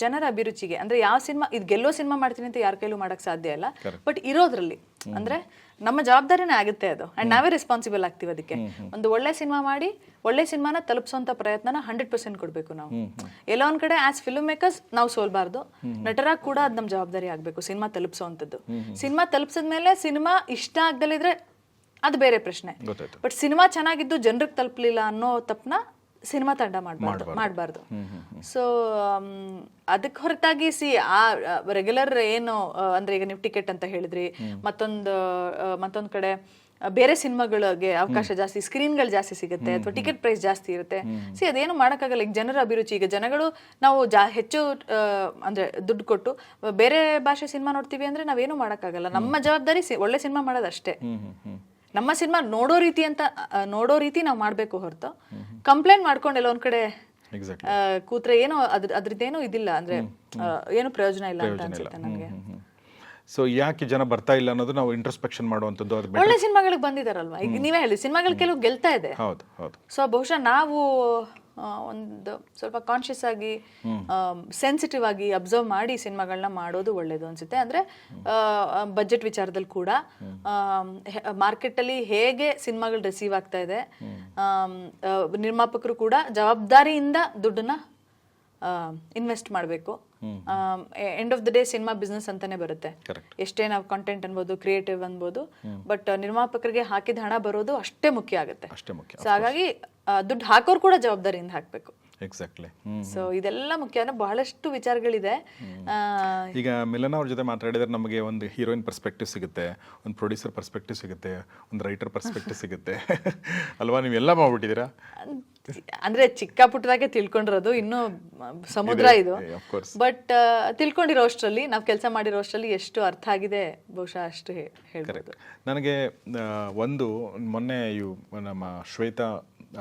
ಜನರ ಅಭಿರುಚಿಗೆ ಅಂದ್ರೆ ಯಾವ ಸಿನಿಮಾ ಇದು ಗೆಲ್ಲೋ ಸಿನಿಮಾ ಮಾಡ್ತೀನಿ ಅಂತ ಯಾರ ಕೈಲೂ ಮಾಡಕ್ ಸಾಧ್ಯ ಇಲ್ಲ. ಬಟ್ ಇರೋದ್ರಲ್ಲಿ ಅಂದ್ರೆ ನಮ್ಮ ಜವಾಬ್ದಾರಿನೇ ಆಗುತ್ತೆ ಅದು. ಅಂಡ್ ನಾವೇ ರೆಸ್ಪಾನ್ಸಿಬಲ್ ಆಗ್ತೀವಿ ಅದಕ್ಕೆ. ಒಂದು ಒಳ್ಳೆ ಸಿನಿಮಾ ಮಾಡಿ ಒಳ್ಳೆ ಸಿನಿಮಾನ ತಲುಪಿಸುವಂತ ಪ್ರಯತ್ನನ ಹಂಡ್ರೆಡ್ ಪರ್ಸೆಂಟ್ ಕೊಡಬೇಕು ನಾವು. ಎಲ್ಲ ಒಂದ್ ಕಡೆ ಆಸ್ ಫಿಲ್ಮ್ ಮೇಕರ್ಸ್ ನಾವು ಸೋಲ್ಬಾರ್ದು. ನಟರಾಗಿ ಕೂಡ ಅದ್ ನಮ್ ಜವಾಬ್ದಾರಿ ಆಗ್ಬೇಕು ಸಿನಿಮಾ ತಲುಪಿಸುವಂತದ್ದು ಸಿನಿಮಾ ತಲುಪಿಸಿದ್ಮೇಲೆ ಸಿನಿಮಾ ಇಷ್ಟ ಆಗ್ದಲಿದ್ರೆ ಅದು ಬೇರೆ ಪ್ರಶ್ನೆ. ಬಟ್ ಸಿನಿಮಾ ಚೆನ್ನಾಗಿದ್ದು ಜನರಿಗೆ ತಲುಪಲಿಲ್ಲ ಅನ್ನೋ ತಪ್ಪನ ಸಿನಿಮಾ ತಂಡ ಮಾಡಬಾರ್ದು ಮಾಡಬಾರ್ದು. ಸೊ ಅದಕ್ಕೆ ಹೊರತಾಗಿ ಸಿ ಆ ರೆಗ್ಯುಲರ್ ಏನು ಅಂದ್ರೆ ಈಗ ನೀವು ಟಿಕೆಟ್ ಅಂತ ಹೇಳಿದ್ರಿ ಮತ್ತೊಂದು ಮತ್ತೊಂದು ಕಡೆ ಬೇರೆ ಸಿನಿಮಾಗಳಿಗೆ ಅವಕಾಶ ಜಾಸ್ತಿ ಸ್ಕ್ರೀನ್ಗಳು ಜಾಸ್ತಿ ಸಿಗುತ್ತೆ ಅಥವಾ ಟಿಕೆಟ್ ಪ್ರೈಸ್ ಜಾಸ್ತಿ ಇರುತ್ತೆ. ಸಿ ಅದೇನು ಮಾಡೋಕ್ಕಾಗಲ್ಲ ಈಗ ಜನರ ಅಭಿರುಚಿ ಈಗ ಜನಗಳು ನಾವು ಜಾ ಹೆಚ್ಚು ಅಂದರೆ ದುಡ್ಡು ಕೊಟ್ಟು ಬೇರೆ ಭಾಷೆ ಸಿನಿಮಾ ನೋಡ್ತೀವಿ ಅಂದ್ರೆ ನಾವೇನು ಮಾಡೋಕ್ಕಾಗಲ್ಲ. ನಮ್ಮ ಜವಾಬ್ದಾರಿ ಸಿ- ಒಳ್ಳೆ ಸಿನಿಮಾ ಮಾಡೋದಷ್ಟೇ. ನಮ್ಮ ಸಿನಿಮಾ ನೋಡೋ ರೀತಿ ಅಂತ ನೋಡೋ ರೀತಿ ನಾವು ಮಾಡಬೇಕು ಹೊರತು. ಕಂಪ್ಲೇಂಟ್ ಮಾಡ್ಕೊಂಡೆಲ್ಲ ಒಂದ್ ಕಡೆ ಕೂತ್ರೆ ಏನೋ ಅದ್ರ ಅದ್ರದ್ದೇನೋ ಇದಿಲ್ಲ ಅಂದ್ರೆ ಏನು ಪ್ರಯೋಜನ ಇಲ್ಲ ಅಂತ ಅನ್ಸುತ್ತೆ ನನಗೆ. ಸೊ ಯಾಕೆ ಜನ ಬರ್ತಾ ಇಲ್ಲ ಅನ್ನೋದು ನಾವು ಇಂಟ್ರಸ್ಪೆಕ್ಷನ್ ಮಾಡುವಂಥದ್ದು ಅದು ಒಳ್ಳೆ ಸಿನಿಮಾಗಳಿಗೆ ಬಂದಿದಾರಲ್ವಾ? ಈಗ ನೀವೇ ಹೇಳಿ ಸಿನಿಮಾಗಳು ಕೆಲವು ಗೆಲ್ತಾ ಇದೆ. ಹೌದು ಹೌದು. ಸೊ ಬಹುಶಃ ನಾವು ಒಂದು ಸ್ವಲ್ಪ ಕಾನ್ಶಿಯಸ್ ಆಗಿ ಸೆನ್ಸಿಟಿವ್ ಆಗಿ ಅಬ್ಸರ್ವ್ ಮಾಡಿ ಸಿನಿಮಾಗಳನ್ನ ಮಾಡೋದು ಒಳ್ಳೇದು ಅನ್ಸುತ್ತೆ. ಅಂದ್ರೆ ಬಜೆಟ್ ವಿಚಾರದಲ್ಲಿ ಕೂಡ ಮಾರ್ಕೆಟಲ್ಲಿ ಹೇಗೆ ಸಿನಿಮಾಗಳು ರಿಸೀವ್ ಆಗ್ತಾ ಇದೆ ನಿರ್ಮಾಪಕರು ಕೂಡ ಜವಾಬ್ದಾರಿಯಿಂದ ದುಡ್ಡನ್ನ ಇನ್ವೆಸ್ಟ್ ಮಾಡಬೇಕು. End of the day cinema business ಅಂತಾನೆ ಬರುತ್ತೆ. ಎಷ್ಟೇ ನಾವು ಕಂಟೆಂಟ್ ಅನ್ಬೋದು ಕ್ರಿಯೇಟಿವ್ ಅನ್ಬೋದು ಬಟ್ ನಿರ್ಮಾಪಕರಿಗೆ ಹಾಕಿದ ಹಣ ಬರೋದು ಅಷ್ಟೇ ಮುಖ್ಯ ಆಗುತ್ತೆ. ಅಷ್ಟೇ ಮುಖ್ಯ ಸೊ ಹಾಗಾಗಿ ಆ, ದುಡ್ಡು ಹಾಕೋರು ಕೂಡ ಜವಾಬ್ದಾರಿಯಿಂದ ಹಾಕ್ಬೇಕು. ಎಕ್ಸಾಕ್ಟ್ಲಿ ಸೊ ಇದೆಲ್ಲ ಮುಖ್ಯ. ಅಂದ್ರೆ ಬಹಳಷ್ಟು ವಿಚಾರಗಳಿದೆ. ಈಗ ಮಿಲನ ಅವ್ರ ಜೊತೆ ಮಾತಾಡಿದ್ರೆ ನಮಗೆ ಒಂದು ಹೀರೋಯಿನ್ ಪರ್ಸ್ಪೆಕ್ಟಿವ್ ಸಿಗುತ್ತೆ ಒಂದು ಪ್ರೊಡ್ಯೂಸರ್ ಪರ್ಸ್ಪೆಕ್ಟಿವ್ ಸಿಗುತ್ತೆ ಒಂದು ರೈಟರ್ ಪರ್ಸ್ಪೆಕ್ಟಿವ್ <laughs> ಸಿಗುತ್ತೆ. ಅಲ್ವಾ? ನೀವೆಲ್ಲ ಮಾಡ್ಬಿಟ್ಟಿದ್ದೀರಾ? ಅಂದ್ರೆ ಚಿಕ್ಕ ಪುಟ್ಟದಾಗೆ ತಿಳ್ಕೊಂಡಿರೋದು ಇನ್ನು ಸಮುದ್ರ ಇದು. ಬಟ್ ತಿಳ್ಕೊಂಡಿರೋ ಅಷ್ಟರಲ್ಲಿ ನಾವು ಕೆಲಸ ಮಾಡಿರೋ ಅಷ್ಟರಲ್ಲಿ ಎಷ್ಟು ಅರ್ಥ ಆಗಿದೆ ಬಹುಶಃ ಅಷ್ಟು ಹೇಳ್ತಾರೆ ನನಗೆ ಒಂದು ಮೊನ್ನೆ ಇವು ನಮ್ಮ ಶ್ವೇತಾ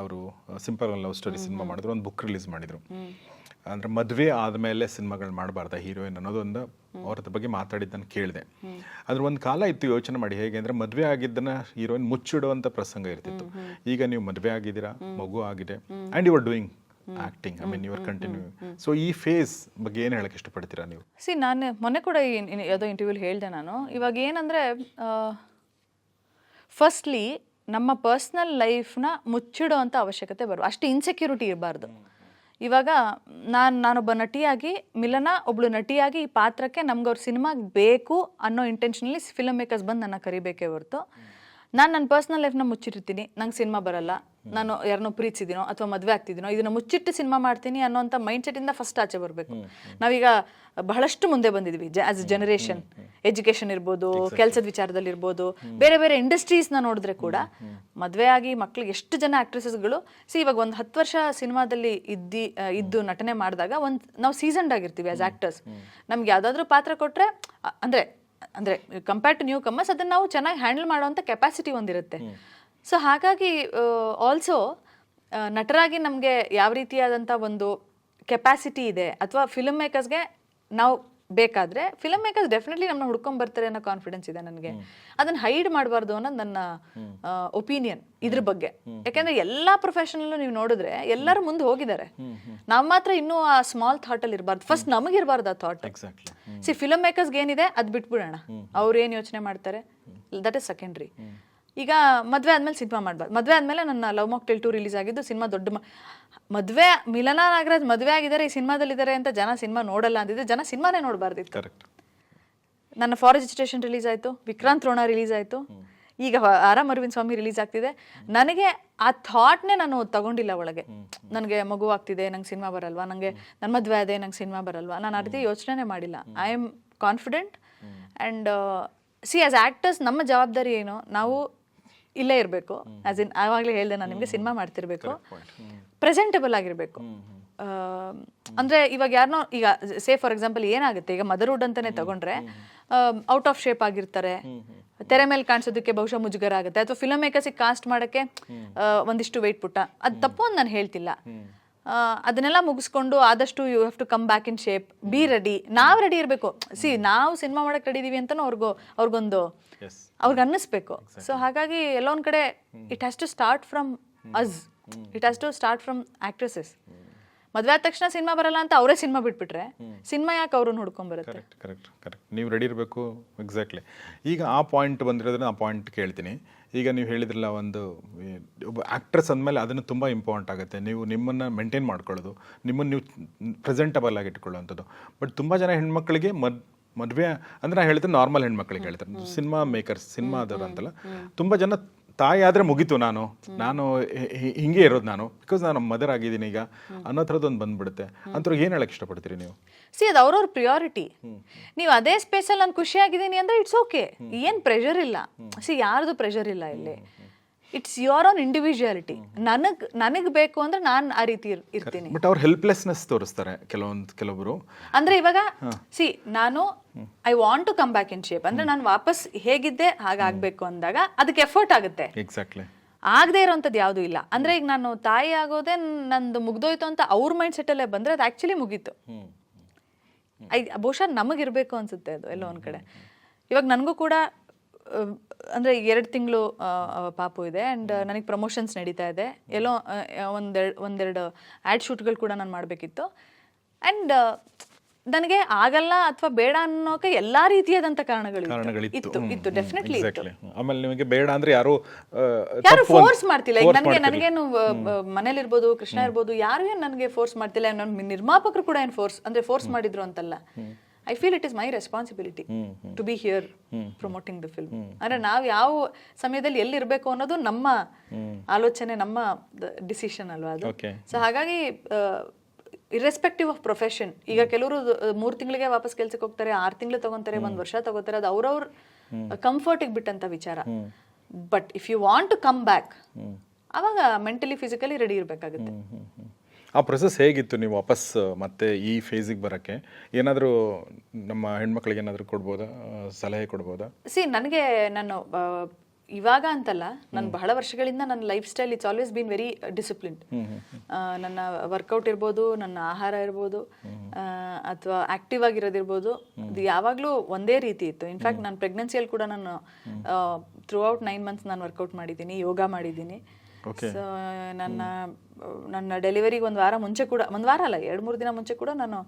ಅವರು ಸಿಂಪಲ್ ಲವ್ ಸ್ಟೋರಿ ಸಿನಿಮಾ ಮಾಡಿದ್ರು ಒಂದು ಬುಕ್ ರಿಲೀಸ್ ಮಾಡಿದ್ರು. ಅಂದ್ರೆ ಮದುವೆ ಆದಮೇಲೆ ಸಿನಿಮಾಗಳು ಮಾಡಬಾರ್ದ ಹೀರೋಯಿನ್ ಅನ್ನೋದೊಂದು ಅವ್ರ ಬಗ್ಗೆ ಮಾತಾಡಿದ್ದನ್ನು ಕೇಳಿದೆ. ಅದ್ರ ಒಂದು ಕಾಲ ಇತ್ತು ಯೋಚನೆ ಮಾಡಿ ಹೇಗೆ ಅಂದರೆ ಮದುವೆ ಆಗಿದ್ದನ್ನ ಹೀರೋಯಿನ್ ಮುಚ್ಚಿಡುವಂತ ಪ್ರಸಂಗ ಇರ್ತಿತ್ತು. ಈಗ ನೀವು ಮದುವೆ ಆಗಿದ್ದೀರಾ ಮಗು ಆಗಿದೆ and you are doing acting I mean your continue so ಈ ಫೇಸ್ ಬಗ್ಗೆ ಏನು ಹೇಳಕ್ಕೆ ಇಷ್ಟಪಡ್ತೀರಾ ನೀವು? ಸಿ ನಾನು ಮೊನ್ನೆ ಕೂಡ ಯಾವುದೋ ಇಂಟರ್ವ್ಯೂಲಿ ಹೇಳಿದೆ ನಾನು. ಇವಾಗ ಏನಂದರೆ ಫಸ್ಟ್ಲಿ ನಮ್ಮ ಪರ್ಸ್ನಲ್ ಲೈಫ್ನ ಮುಚ್ಚಿಡೋ ಅಂತ ಅವಶ್ಯಕತೆ ಬರುವ ಅಷ್ಟು ಇನ್ಸೆಕ್ಯೂರಿಟಿ ಇರಬಾರ್ದು. ಇವಾಗ ನಾನು ನಾನೊಬ್ಬ ನಟಿಯಾಗಿ, ಮಿಲನ ಒಬ್ಳು ನಟಿಯಾಗಿ ಈ ಪಾತ್ರಕ್ಕೆ ನಮ್ಗೆ ಅವ್ರ ಸಿನಿಮಾಗೆ ಬೇಕು ಅನ್ನೋ ಇಂಟೆನ್ಷನಲ್ಲಿ ಫಿಲಮ್ ಮೇಕರ್ಸ್ ಬಂದು ನನ್ನ ಕರಿಬೇಕೇ ಹೊರತು. ನಾನು ನನ್ನ ಪರ್ಸ್ನಲ್ ಲೈಫ್ನ ಮುಚ್ಚಿರ್ತೀನಿ ನಂಗೆ ಸಿನಿಮಾ ಬರಲ್ಲ. ನಾನು ಯಾರನ್ನೋ ಪ್ರೀತಿಸಿದಿನೋ ಅಥವಾ ಮದುವೆ ಆಗ್ತಿದ್ದೀನೋ ಇದನ್ನ ಮುಚ್ಚಿಟ್ಟು ಸಿನಿಮಾ ಮಾಡ್ತೀನಿ ಅನ್ನೋಂಥ ಮೈಂಡ್ ಸೆಟ್ಟಿಂದ ಫಸ್ಟ್ ಆಚೆ ಬರಬೇಕು. ನಾವೀಗ ಬಹಳಷ್ಟು ಮುಂದೆ ಬಂದಿದ್ವಿ ಆಸ್ ಅ ಜನರೇಷನ್ ಎಜುಕೇಶನ್ ಇರ್ಬೋದು ಕೆಲಸದ ವಿಚಾರದಲ್ಲಿ ಇರ್ಬೋದು ಬೇರೆ ಬೇರೆ ಇಂಡಸ್ಟ್ರೀಸ್ನ ನೋಡಿದ್ರೆ ಕೂಡ ಮದುವೆ ಆಗಿ ಮಕ್ಳಿಗೆ ಎಷ್ಟು ಜನ ಆಕ್ಟ್ರೆಸಸ್ಗಳು ಸಿ ಇವಾಗ ಒಂದು ಹತ್ತು ವರ್ಷ ಸಿನಿಮಾದಲ್ಲಿ ಇದ್ದಿ ಇದ್ದು ನಟನೆ ಮಾಡಿದಾಗ ಒಂದು ನಾವು ಸೀಸನ್ಡ್ ಆಗಿರ್ತೀವಿ ಆಸ್ ಆಕ್ಟರ್ಸ್ ನಮ್ಗೆ ಯಾವುದಾದ್ರೂ ಪಾತ್ರ ಕೊಟ್ಟರೆ ಅಂದರೆ ಅಂದರೆ ಕಂಪೇರ್ ಟು ನ್ಯೂ ಕಮರ್ಸ್ ಅದನ್ನು ನಾವು ಚೆನ್ನಾಗಿ ಹ್ಯಾಂಡಲ್ ಮಾಡುವಂಥ ಕೆಪಾಸಿಟಿ ಒಂದಿರುತ್ತೆ. ಸೊ ಹಾಗಾಗಿ ಆಲ್ಸೋ ನಟರಾಗಿ ನಮಗೆ ಯಾವ ರೀತಿಯಾದಂಥ ಒಂದು ಕೆಪಾಸಿಟಿ ಇದೆ ಅಥವಾ ಫಿಲಮ್ ಮೇಕರ್ಸ್ಗೆ ನಾವು ಬೇಕಾದ್ರೆ ಫಿಲಮ್ ಮೇಕರ್ಸ್ ಡೆಫಿನೆಟ್ಲಿ ನಮ್ಮನ್ನ ಹುಡ್ಕೊಂಡ್ ಬರ್ತಾರೆ ಅನ್ನೋ ಕಾನ್ಫಿಡೆನ್ಸ್ ಇದೆ ನನಗೆ. ಅದನ್ನು ಹೈಡ್ ಮಾಡಬಾರ್ದು ಅನ್ನೋದು ನನ್ನ ಒಪಿನಿಯನ್ ಇದ್ರ ಬಗ್ಗೆ. ಯಾಕೆಂದ್ರೆ ಎಲ್ಲಾ ಪ್ರೊಫೆಷನಲ್ಲೂ ನೀವು ನೋಡಿದ್ರೆ ಎಲ್ಲರೂ ಮುಂದೆ ಹೋಗಿದ್ದಾರೆ. ನಾವು ಮಾತ್ರ ಇನ್ನೂ ಆ ಸ್ಮಾಲ್ ಥಾಟ್ ಅಲ್ಲಿ ಇರಬಾರ್ದು. ಫಸ್ಟ್ ನಮಗಿರಬಾರ್ದು ಆ ಥಾಟ್ ಸಿ ಫಿಲಮ್ ಮೇಕರ್ಸ್ಗೆ ಏನಿದೆ ಅದು ಬಿಟ್ಬಿಡೋಣ. ಅವ್ರು ಏನು ಯೋಚನೆ ಮಾಡ್ತಾರೆ? ದಟ್ ಇಸ್ ಸೆಕೆಂಡ್ರಿ ಈಗ ಮದುವೆ ಆದ್ಮೇಲೆ ಸಿನಿಮಾ ಮಾಡ್ಬಾರ್ದು. ಮದುವೆ ಆದ್ಮೇಲೆ ನನ್ನ love mocktail two release ಆಗಿದ್ದು ಸಿನಿಮಾ ದೊಡ್ಡ ಮದುವೆ ಮಿಲನ ನಾಗರಾಜ್ ಮದುವೆ ಆಗಿದ್ದಾರೆ ಈ ಸಿನಿಮಾದಲ್ಲಿದ್ದಾರೆ ಅಂತ ಜನ ಸಿನಿಮಾ ನೋಡಲ್ಲ ಅಂದಿದ್ದು ಜನ ಸಿನಿಮಾನೇ ನೋಡಬಾರ್ದಿತ್ತು. ಕರೆಕ್ಟ್ ನನ್ನ ಫಾರೆಸ್ಟ್ ಸ್ಟೇಷನ್ ರಿಲೀಸ್ ಆಯಿತು ವಿಕ್ರಾಂತ್ ರೋಣ ರಿಲೀಸ್ ಆಯಿತು. ಈಗ ಆರಾಮ್ ಅರವಿಂದ್ ಸ್ವಾಮಿ ರಿಲೀಸ್ ಆಗ್ತಿದೆ. ನನಗೆ ಆ ಥಾಟ್ನೇ ನಾನು ತಗೊಂಡಿಲ್ಲ ಒಳಗೆ. ನನಗೆ ಮಗು ಆಗ್ತಿದೆ ನಂಗೆ ಸಿನಿಮಾ ಬರಲ್ವಾ ನನಗೆ ನನ್ನ ಮದುವೆ ಅದೇ ನಂಗೆ ಸಿನಿಮಾ ಬರಲ್ವಾ? ನಾನು ಆ ರೀತಿ ಯೋಚನೆ ಮಾಡಿಲ್ಲ. I am confident and see as actors ನಮ್ಮ ಜವಾಬ್ದಾರಿ ಏನು? ನಾವು ಇಲ್ಲೇ ಇರಬೇಕು. ಆಸ್ ಇನ್ ಆವಾಗಲೇ ಹೇಳಿದೆ ನಾನು ನಿಮಗೆ ಸಿನಿಮಾ ಮಾಡ್ತಿರ್ಬೇಕು. ಪ್ರೆಸೆಂಟಬಲ್ ಆಗಿರಬೇಕು. ಅಂದ್ರೆ ಇವಾಗ ಯಾರನ್ನೋ ಈಗ ಸೇ ಫಾರ್ ಎಕ್ಸಾಂಪಲ್ ಏನಾಗುತ್ತೆ ಈಗ ಮದರ್ವುಡ್ ಅಂತಾನೆ ತಗೊಂಡ್ರೆ ಔಟ್ ಆಫ್ ಶೇಪ್ ಆಗಿರ್ತಾರೆ. ತೆರೆ ಮೇಲೆ ಕಾಣಿಸೋದಕ್ಕೆ ಬಹುಶಃ ಮುಜುಗರ ಆಗುತ್ತೆ. ಅಥವಾ ಫಿಲಮ್ ಮೇಕರ್ಸಿಗೆ ಕಾಸ್ಟ್ ಮಾಡೋಕ್ಕೆ ಒಂದಿಷ್ಟು ವೆಯ್ಟ್ ಪುಟ್ಟ. ಅದು ತಪ್ಪು ಅಂತ ನಾನು ಹೇಳ್ತಿಲ್ಲ. ಅದನ್ನೆಲ್ಲ ಮುಗಿಸ್ಕೊಂಡು ಆದಷ್ಟು you have to come back in shape be ready ನಾವು ರೆಡಿ ಇರಬೇಕು. ಸಿ ನಾವು ಸಿನಿಮಾ ಮಾಡಕ್ಕೆ ರೆಡಿ ಇದೀವಿ ಅಂತ ಅವ್ರಿಗೂ ಅವ್ರಿಗೊಂದು ಅವ್ರಿಗೆ ಅನ್ನಿಸ್ಬೇಕು. ಸೊ ಹಾಗಾಗಿ ಎಲ್ಲೊಂದು ಕಡೆ it has to start from us it has to start from actresses ಮದ್ವೆ ಆದ ತಕ್ಷಣ ಸಿನಿಮಾ ಬರಲ್ಲ ಅಂತ ಅವರೇ ಸಿನಿಮಾ ಬಿಟ್ಬಿಟ್ರೆ ಸಿನಿಮಾ ಯಾಕೆ ಅವ್ರನ್ನ ಹುಡ್ಕೊಂಡ್ಬರುತ್ತೆ ಕರೆಕ್ಟ್ ಕರೆಕ್ಟ್ ಕರೆಕ್ಟ್ ನೀವು ರೆಡಿ ಇರಬೇಕು ಎಕ್ಸಾಕ್ಟ್ಲಿ ಈಗ ಆ ಪಾಯಿಂಟ್ ಬಂದಿರೋದ್ರೆ ಆ ಪಾಯಿಂಟ್ ಕೇಳ್ತೀನಿ. ಈಗ ನೀವು ಹೇಳಿದ್ರಲ್ಲ ಒಂದು ಒಬ್ಬ ಆ್ಯಕ್ಟ್ರೆಸ್ ಅಂದಮೇಲೆ ಅದನ್ನು ತುಂಬ ಇಂಪಾರ್ಟೆಂಟ್ ಆಗುತ್ತೆ. ನೀವು ನಿಮ್ಮನ್ನು ಮೇಂಟೈನ್ ಮಾಡ್ಕೊಳ್ಳೋದು ನಿಮ್ಮನ್ನು ನೀವು ಪ್ರೆಸೆಂಟಬಲ್ ಆಗಿ ಇಟ್ಕೊಳ್ಳೋವಂಥದ್ದು. ಬಟ್ ತುಂಬ ಜನ ಹೆಣ್ಮಕ್ಳಿಗೆ ಮದ್ ಮದುವೆ ಅಂದರೆ ನಾನು ಹೇಳ್ತೀನಿ ನಾರ್ಮಲ್ ಹೆಣ್ಮಕ್ಳಿಗೆ ಹೇಳ್ತಾರೆ ಸಿನಿಮಾ ಮೇಕರ್ಸ್ ಸಿನಿಮಾ ಆದವ್ರು ಅಂತಲ್ಲ ತುಂಬ ಜನ ತಾಯಿ ಆದರೆ ಮುಗೀತು ನಾನು. ನಾನು ಹಿಂಗೆ ಇರೋದು ನಾನು. ಬಿಕಾಸ್ ನಾನು ಮದರ್ ಆಗಿದ್ದೀನಿ ಈಗ. ಅನ್ನೋ ಥರದ್ದೊಂದು ಬಂದ್ಬಿಡುತ್ತೆ. ಅಂಥವ್ರಿಗೆ ಏನು ಹೇಳಕ್ಕೆ ಇಷ್ಟಪಡ್ತೀರಿ ನೀವು? ಸಿ ಅದು ಅವ್ರವ್ರ ಪ್ರಿಯಾರಿಟಿ ನೀವು ಅದೇ ಸ್ಪೇಸಲ್ಲಿ ನಾನು ಖುಷಿಯಾಗಿದ್ದೀನಿ ಅಂದರೆ ಇಟ್ಸ್ ಓಕೆ ಏನು ಪ್ರೆಷರ್ ಇಲ್ಲ. ಸಿ ಯಾರ್ದು ಪ್ರೆಷರ್ ಇಲ್ಲ ಇಲ್ಲಿ. ಇಟ್ಸ್ ಯುವರ್ ಆನ್ ಇಂಡಿವಿಜುವಾಲಿಟಿ ನನಗ್ ನನಗ್ ಬೇಕು ಅಂದ್ರೆ ನಾನು ಆ ರೀತಿ ಇರ್- ಇರ್ತೀನಿ. ಬಟ್ ಅವ್ರು ಹೆಲ್ಪ್ಲೆಸ್ನೆಸ್ ತೋರಿಸ್ತಾರೆ ಕೆಲವೊಂದು ಕೆಲವರು ಅಂದ್ರೆ ಇವಾಗ ಸಿ ನಾನು I want to come back in shape ಅಂದ್ರೆ ನಾನು ವಾಪಸ್ ಹೇಗಿದ್ದೆ ಹಾಗಾಗ್ಬೇಕು ಅಂದಾಗ ಅದಕ್ಕೆ ಎಫರ್ಟ್ ಆಗುತ್ತೆ. ಎಕ್ಸಾಕ್ಟ್ಲಿ ಆಗದೆ ಇರೋಂಥದ್ದು ಯಾವುದೂ ಇಲ್ಲ. ಅಂದ್ರೆ ಈಗ ನಾನು ತಾಯಿ ಆಗೋದೇ ನಂದು ಮುಗ್ದೋಯ್ತು ಅಂತ ಅವ್ರ ಮೈಂಡ್ ಸೆಟ್ಟಲ್ಲೇ ಬಂದ್ರೆ ಅದು ಆಕ್ಚುಲಿ ಮುಗೀತು. ಐ ಬಹುಶಃ ನಮಗಿರಬೇಕು ಅನ್ಸುತ್ತೆ ಅದು ಎಲ್ಲೋ ಒಂದ್ ಕಡೆ. ಇವಾಗ ನನಗೂ ಕೂಡ ಅಂದ್ರೆ ಎರಡು ತಿಂಗಳು ಪಾಪು ಇದೆ. ಆ್ಯಂಡ್ ನನಗೆ ಪ್ರಮೋಷನ್ಸ್ ನಡೀತಾ ಇದೆ. ಎಲ್ಲೋ ಒಂದೆರಡು ಒಂದೆರಡು ಆ್ಯಡ್ ಶೂಟ್ಗಳು ಕೂಡ ನಾನು ಮಾಡಬೇಕಿತ್ತು. ಆ್ಯಂಡ್ ನನಗೆ ಆಗಲ್ಲ ಅಥವಾ ಬೇಡ ಅನ್ನೋಕೆ ಎಲ್ಲಾ ರೀತಿಯಾದಂಥ ಕಾರಣಗಳು ಇತ್ತು. ಇತ್ತು ಡೆಫಿನೆಟ್ಲಿ ಇತ್ತು ಆಮೇಲೆ ನಿಮಗೆ ಬೇಡ ಅಂದ್ರೆ ಯಾರು ಯಾರು ಫೋರ್ಸ್ ಮಾಡ್ತಿಲ್ಲ. ಈಗ ನನಗೆ ನನಗೇನು ಮನೇಲಿ ಇರ್ಬೋದು ಕೃಷ್ಣ ಇರ್ಬೋದು ಯಾರು ಏನು ನನಗೆ ಫೋರ್ಸ್ ಮಾಡ್ತಿಲ್ಲ ನನ್ನ ನಿರ್ಮಾಪಕರು ಕೂಡ ಏನು ಫೋರ್ಸ್ ಅಂದ್ರೆ ಫೋರ್ಸ್ ಮಾಡಿದ್ರು ಅಂತಲ್ಲ. I feel it is my responsibility to be here promoting the film ಅಂದ್ರೆ ನಾವು ಯಾವ ಸಮಯದಲ್ಲಿ ಎಲ್ಲಿರ್ಬೇಕು ಅನ್ನೋದು ನಮ್ಮ ಆಲೋಚನೆ ನಮ್ಮ ಡಿಸಿಷನ್ ಅಲ್ವಾ ಅದು. ಸೊ ಹಾಗಾಗಿ ಇರೆಸ್ಪೆಕ್ಟಿವ್ ಆಫ್ ಪ್ರೊಫೆಷನ್ ಈಗ ಕೆಲವರು ಮೂರು ತಿಂಗಳಿಗೆ ವಾಪಸ್ ಕೆಲ್ಸಕ್ಕೆ ಹೋಗ್ತಾರೆ ಆರು ತಿಂಗಳು ತಗೊಂತಾರೆ ಒಂದು ವರ್ಷ ತಗೋತಾರೆ ಅದು ಅವ್ರವ್ರ ಕಂಫರ್ಟಿಗೆ ಬಿಟ್ಟಂತ ವಿಚಾರ. But if you want to come back ಅವಾಗ ಮೆಂಟಲಿ ಫಿಸಿಕಲಿ ರೆಡಿ ಇರಬೇಕಾಗುತ್ತೆ. ಆ ಪ್ರೊಸೆಸ್ ಹೇಗಿತ್ತು ನೀವು ವಾಪಸ್ ಮತ್ತೆ ಈ ಫೇಸಿಗೆ ಬರೋಕ್ಕೆ? ಏನಾದರೂ ನಮ್ಮ ಹೆಣ್ಮಕ್ಳಿಗೆ ಏನಾದರೂ ಕೊಡ್ಬೋದಾ? ಸಲಹೆ ಕೊಡ್ಬೋದಾ? ಸಿ ನನಗೆ ನಾನು ಇವಾಗ ಅಂತಲ್ಲ ನಾನು ಬಹಳ ವರ್ಷಗಳಿಂದ ನನ್ನ lifestyle it's always been very discipline ನನ್ನ ವರ್ಕೌಟ್ ಇರ್ಬೋದು ನನ್ನ ಆಹಾರ ಇರ್ಬೋದು ಅಥವಾ ಆಕ್ಟಿವ್ ಆಗಿರೋದಿರ್ಬೋದು. ಇದು ಯಾವಾಗಲೂ ಒಂದೇ ರೀತಿ ಇತ್ತು. ಇನ್ಫ್ಯಾಕ್ಟ್ ನಾನು ಪ್ರೆಗ್ನೆನ್ಸಿಯಲ್ಲಿ ಕೂಡ ನಾನು ಥ್ರೂ ಔಟ್ ನೈನ್ ಮಂತ್ಸ್ ನಾನು ವರ್ಕೌಟ್ ಮಾಡಿದ್ದೀನಿ ಯೋಗ ಮಾಡಿದ್ದೀನಿ. ಸೊ ನನ್ನ ನನ್ನ ಡೆಲಿವರಿಗೆ ಒಂದು ವಾರ ಮುಂಚೆ ಕೂಡ ಒಂದು ವಾರ ಅಲ್ಲ ಎರಡು ಮೂರು ದಿನ ಮುಂಚೆ ಕೂಡ ನಾನು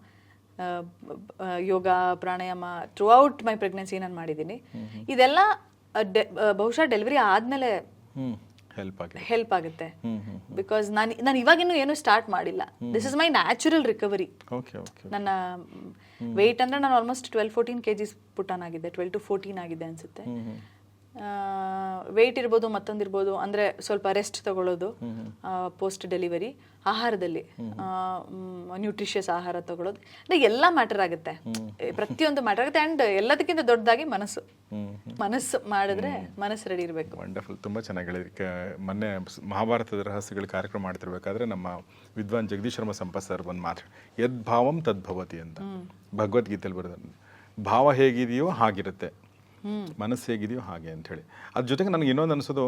yoga pranayama throughout my pregnancy ನಾನು ಮಾಡಿದ್ದೀನಿ. ಇದೆಲ್ಲ ಬಹುಶಃ ಡೆಲಿವರಿ ಆದಮೇಲೆ ಹೆಲ್ಪ್ ಆಗುತ್ತೆ. ಬಿಕಾಸ್ ನಾನು ನಾನು ಇವಾಗಿನ್ನೂ ಏನು ಸ್ಟಾರ್ಟ್ ಮಾಡಿಲ್ಲ. This is my natural recovery okay okay ನನ್ನ ವೆಯ್ಟ್ ಅಂದ್ರೆ ನಾನು almost twelve fourteen K Gs ಆಗಿದೆ ಟ್ವೆಲ್ ಟು ಫೋರ್ಟೀನ್ ಆಗಿದೆ ಅನಿಸುತ್ತೆ. ವೆಯ್ಟ್ ಇರ್ಬೋದು ಮತ್ತೊಂದಿರ್ಬೋದು ಅಂದರೆ ಸ್ವಲ್ಪ ರೆಸ್ಟ್ ತಗೊಳ್ಳೋದು ಪೋಸ್ಟ್ ಡೆಲಿವರಿ ಆಹಾರದಲ್ಲಿ ನ್ಯೂಟ್ರಿಷಿಯಸ್ ಆಹಾರ ತಗೊಳ್ಳೋದು. ಅಂದರೆ ಎಲ್ಲ ಮ್ಯಾಟರ್ ಆಗುತ್ತೆ. ಪ್ರತಿಯೊಂದು ಮ್ಯಾಟರ್ ಆಗುತ್ತೆ. ಆ್ಯಂಡ್ ಎಲ್ಲದಕ್ಕಿಂತ ದೊಡ್ಡದಾಗಿ ಮನಸ್ಸು. ಮನಸ್ಸು ಮಾಡಿದ್ರೆ ಮನಸ್ಸು ರೆಡಿ ಇರಬೇಕು. ವಂಡರ್ಫುಲ್ ತುಂಬ ಚೆನ್ನಾಗಿ ಹೇಳಿದ್ರಿ ಮೊನ್ನೆ ಮಹಾಭಾರತದ ರಹಸ್ಯಗಳ ಕಾರ್ಯಕ್ರಮ ಮಾಡ್ತಿರ್ಬೇಕಾದ್ರೆ ನಮ್ಮ ವಿದ್ವಾನ್ ಜಗದೀಶ್ ಶರ್ಮ ಸಂಪತ್ ಸರ್ ಒಂದು ಮಾತು ಯದ್ಭಾವಂ ತದ್ಭವತಿ ಅಂತ. ಭಗವದ್ಗೀತೆಯಲ್ಲಿ ಬರೋದು ಭಾವ ಹೇಗಿದೆಯೋ ಹಾಗಿರುತ್ತೆ. ಮನಸ್ಸು ಹೇಗಿದೆಯೋ ಹಾಗೆ ಅಂತ ಹೇಳಿ ಅದ್ರ ಜೊತೆಗೆ ನನಗೆ ಇನ್ನೊಂದು ಅನಿಸೋದು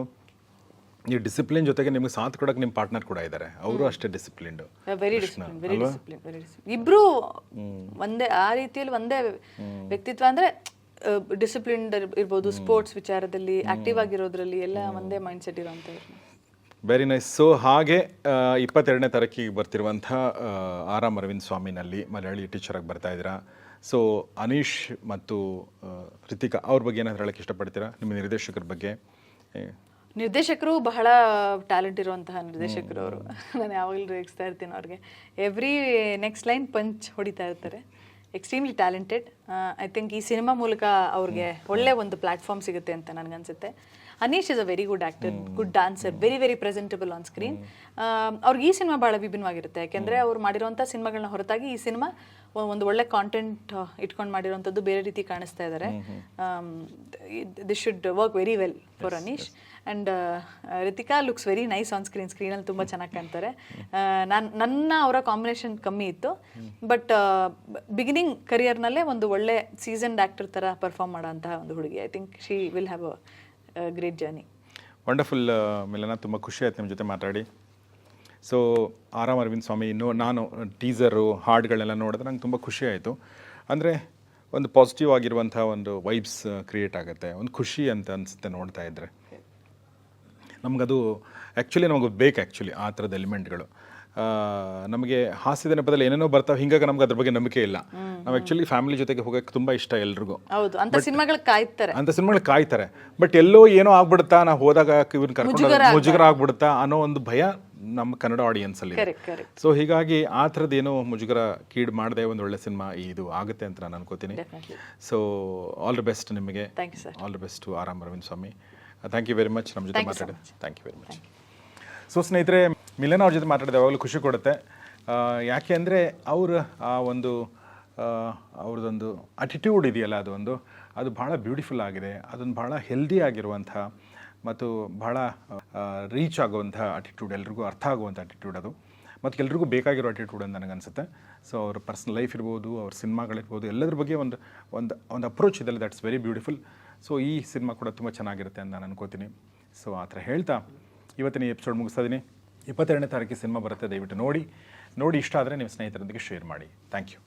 ನೀವು ಡಿಸಿಪ್ಲಿನ್ ಜೊತೆಗೆ ನಿಮಗೆ ಸಾಥ್ ಕೊಡಕ್ಕೆ ನಿಮ್ಮ ಪಾರ್ಟ್ನರ್ ಕೂಡ ಇದ್ದಾರೆ ಅವರು ಅಷ್ಟೇ disciplined very discipline very discipline very ಇಬ್ರು ಒಂದೇ ಆ ರೀತಿಯಲ್ಲಿ ಒಂದೇ ವ್ಯಕ್ತಿತ್ವ ಅಂದ್ರೆ ಡಿಸಿಪ್ಲಿನ್ ಇರ್ಬೋದು ಸ್ಪೋರ್ಟ್ಸ್ ವಿಚಾರದಲ್ಲಿ ಆಕ್ಟಿವ್ ಆಗಿರೋದ್ರಲ್ಲಿ ಎಲ್ಲ ಒಂದೇ ಮೈಂಡ್ ಸೆಟ್ ಇರೋಂಥವ್ರು ವೆರಿ ನೈಸ್ ಸೊ ಹಾಗೆ ಇಪ್ಪತ್ತೆರಡನೇ ತಾರೀಕಿಗೆ ಬರ್ತಿರುವಂಥ ಆ, ಆರಾಮ್ ಅರವಿಂದ್ ಸ್ವಾಮಿನಲ್ಲಿ ಮಲಯಾಳಿ ಟೀಚರಾಗಿ ಬರ್ತಾ ಇದ್ದೀರಾ. ಸೊ ಅನೀಶ್ ಮತ್ತು ಹೃತಿಕಾ ರಿತಿಕಾ ಅವ್ರ ಬಗ್ಗೆ ಏನಾದ್ರು ಹೇಳಕ್ಕೆ ಇಷ್ಟಪಡ್ತೀರಾ? ನಿಮ್ಮ ನಿರ್ದೇಶಕರ ಬಗ್ಗೆ? ನಿರ್ದೇಶಕರು ಬಹಳ ಟ್ಯಾಲೆಂಟ್ ಇರುವಂತಹ ನಿರ್ದೇಶಕರು ಅವರು. ನಾನು ಯಾವಾಗಲೂ ರೇಗಿಸ್ತಾ ಇರ್ತೀನಿ ಅವ್ರಿಗೆ. ಎವ್ರಿ ನೆಕ್ಸ್ಟ್ ಲೈನ್ ಪಂಚ್ ಹೊಡಿತಾ ಇರ್ತಾರೆ. ಎಕ್ಸ್ಟ್ರೀಮ್ಲಿ ಟ್ಯಾಲೆಂಟೆಡ್ ಐ ಥಿಂಕ್ ಈ ಸಿನಿಮಾ ಮೂಲಕ ಅವ್ರಿಗೆ ಒಳ್ಳೆ ಒಂದು ಪ್ಲಾಟ್ಫಾರ್ಮ್ ಸಿಗುತ್ತೆ ಅಂತ ನನಗನ್ಸುತ್ತೆ Aneesh is a very good actor good dancer very very presentable on screen ಅವ್ರಿಗೆ ಈ ಸಿನಿಮಾ ಭಾಳ ವಿಭಿನ್ನವಾಗಿರುತ್ತೆ. ಯಾಕೆಂದರೆ ಅವ್ರು ಮಾಡಿರುವಂಥ ಸಿನಿಮಾಗಳನ್ನ ಹೊರತಾಗಿ ಈ ಸಿನಿಮಾ ಒಂದು ಒಳ್ಳೆ ಕಾಂಟೆಂಟ್ ಇಟ್ಕೊಂಡು ಮಾಡಿರುವಂಥದ್ದು ಬೇರೆ ರೀತಿ ಕಾಣಿಸ್ತಾ ಇದ್ದಾರೆ this should work very well for Aneesh and Ritika looks very nice on screen ಸ್ಕ್ರೀನಲ್ಲಿ ತುಂಬ ಚೆನ್ನಾಗಿ ಕಾಣ್ತಾರೆ. ನಾನು ನನ್ನ ಅವರ ಕಾಂಬಿನೇಷನ್ ಕಮ್ಮಿ ಇತ್ತು. ಬಟ್ ಬಿಗಿನಿಂಗ್ ಕರಿಯರ್ನಲ್ಲೇ ಒಂದು ಒಳ್ಳೆ ಸೀಸನ್ಡ್ ಆ್ಯಕ್ಟರ್ ಥರ ಪರ್ಫಾರ್ಮ್ ಮಾಡೋಂತಹ ಒಂದು ಹುಡುಗಿ. I think she will have a great journey wonderful Milana. ತುಂಬ ಖುಷಿ ಆಯ್ತು ನಿಮ್ಮ ಜೊತೆ ಮಾತಾಡಿ. ಸೊ ಆರಾಮ್ ಅರವಿಂದ್ ಸ್ವಾಮಿ ಇನ್ನೂ ನಾನು ಟೀಸರು ಹಾಡುಗಳೆಲ್ಲ ನೋಡಿದ್ರೆ ನಂಗೆ ತುಂಬ ಖುಷಿ ಆಯಿತು. ಅಂದರೆ ಒಂದು ಪಾಸಿಟಿವ್ ಆಗಿರುವಂಥ ಒಂದು ವೈಬ್ಸ್ ಕ್ರಿಯೇಟ್ ಆಗುತ್ತೆ. ಒಂದು ಖುಷಿ ಅಂತ ಅನಿಸುತ್ತೆ ನೋಡ್ತಾ ಇದ್ದರೆ ನಮಗದು ಆ್ಯಕ್ಚುಲಿ ನಮಗೆ ಬೇಕು ಆ್ಯಕ್ಚುಲಿ ಆ ಥರದ ಎಲಿಮೆಂಟ್ಗಳು ನಮಗೆ ಹಾಸ್ಯದ ನೆಪದಲ್ಲಿ ಏನೇನೋ ಬರ್ತಾವೆ ಹಿಂಗಾಗಿ ನಮ್ಗೆ ಅದ್ರ ಬಗ್ಗೆ ನಂಬಿಕೆ ಇಲ್ಲ. ನಾವು ಆ್ಯಕ್ಚುಲಿ ಫ್ಯಾಮಿಲಿ ಜೊತೆಗೆ ಹೋಗೋಕೆ ತುಂಬ ಇಷ್ಟ ಎಲ್ರಿಗೂ. ಹೌದು ಅಂತ ಸಿನಿಮಾಗಳು ಕಾಯ್ತಾರೆ. ಅಂತ ಸಿನಿಮಾಗಳು ಕಾಯ್ತಾರೆ. ಬಟ್ ಎಲ್ಲೋ ಏನೋ ಆಗ್ಬಿಡುತ್ತಾ ನಾವು ಹೋದಾಗ ಇವ್ರನ್ನ ಕರ್ಕೊಂಡು ಮುಜುಗರ ಆಗ್ಬಿಡುತ್ತಾ ಅನ್ನೋ ಒಂದು ಭಯ ನಮ್ಮ ಕನ್ನಡ ಆಡಿಯನ್ಸ್ ಕರೆಕ್ಟ್ ಸೊ ಹೀಗಾಗಿ ಆ ಥರದ್ದು ಏನೋ ಮುಜುಗರ ಕೀಡ್ ಮಾಡದೆ ಒಂದು ಒಳ್ಳೆ ಸಿನಿಮಾ ಇದು ಆಗುತ್ತೆ ಅಂತ ನಾನು ಅನ್ಕೋತೀನಿ. ಸೊ ಆಲ್ ದ ಬೆಸ್ಟ್ ನಿಮಗೆ. All the best Aaram Aravind Swamy. Thank you very much ನಮ್ಮ ಜೊತೆ ಮಾತಾಡಿ thank you very much so ಸ್ನೇಹಿತರೆ ಮಿಲನ್ ಅವ್ರ ಜೊತೆ ಮಾತಾಡಿದ ಯಾವಾಗಲೂ ಖುಷಿ ಕೊಡುತ್ತೆ. ಆ, ಯಾಕೆ ಅಂದರೆ ಅವರು ಆ ಒಂದು ಅವ್ರದ್ದೊಂದು ಅಟಿಟ್ಯೂಡ್ ಇದೆಯಲ್ಲ ಅದು ಒಂದು ಅದು ಭಾಳ ಬ್ಯೂಟಿಫುಲ್ ಆಗಿದೆ. ಅದೊಂದು ಭಾಳ ಹೆಲ್ದಿ ಆಗಿರುವಂಥ ಮತ್ತು ಬಹಳ ರೀಚ್ ಆಗುವಂಥ ಅಟಿಟ್ಯೂಡ್ ಎಲ್ರಿಗೂ ಅರ್ಥ ಆಗುವಂಥ ಅಟಿಟ್ಯೂಡ್ ಅದು. ಮತ್ತು ಎಲ್ರಿಗೂ ಬೇಕಾಗಿರೋ ಅಟಿಟ್ಯೂಡ್ ಅಂತ ನನಗನ್ಸುತ್ತೆ. ಸೊ ಅವ್ರ ಪರ್ಸ್ನಲ್ ಲೈಫ್ ಇರ್ಬೋದು, ಅವ್ರ ಸಿನಿಮಾಗಳಿರ್ಬೋದು, ಎಲ್ಲದ್ರ ಬಗ್ಗೆ ಒಂದು ಒಂದು ಒಂದು ಅಪ್ರೋಚ್ ಇದೆಲ್ಲ ದಟ್ಸ್ ವೆರಿ ಬ್ಯೂಟಿಫುಲ್ ಸೊ ಈ ಸಿನಿಮಾ ಕೂಡ ತುಂಬ ಚೆನ್ನಾಗಿರುತ್ತೆ ಅಂತ ನಾನು ಅನ್ಕೋತೀನಿ. ಸೊ ಆ ಥರ ಹೇಳ್ತಾ ಇವತ್ತಿನ ಎಪಿಸೋಡ್ ಮುಗಿಸ್ತಾ ಇದ್ದೀನಿ ಇಪ್ಪತ್ತೆರಡನೇ ತಾರೀಕಿಗೆ ಸಿನಿಮಾ ಬರುತ್ತೆ, ದಯವಿಟ್ಟು ನೋಡಿ. ನೋಡಿ ಇಷ್ಟ ಆದರೆ ನಿಮ್ಮ ಸ್ನೇಹಿತರೊಂದಿಗೆ ಶೇರ್ ಮಾಡಿ. Thank you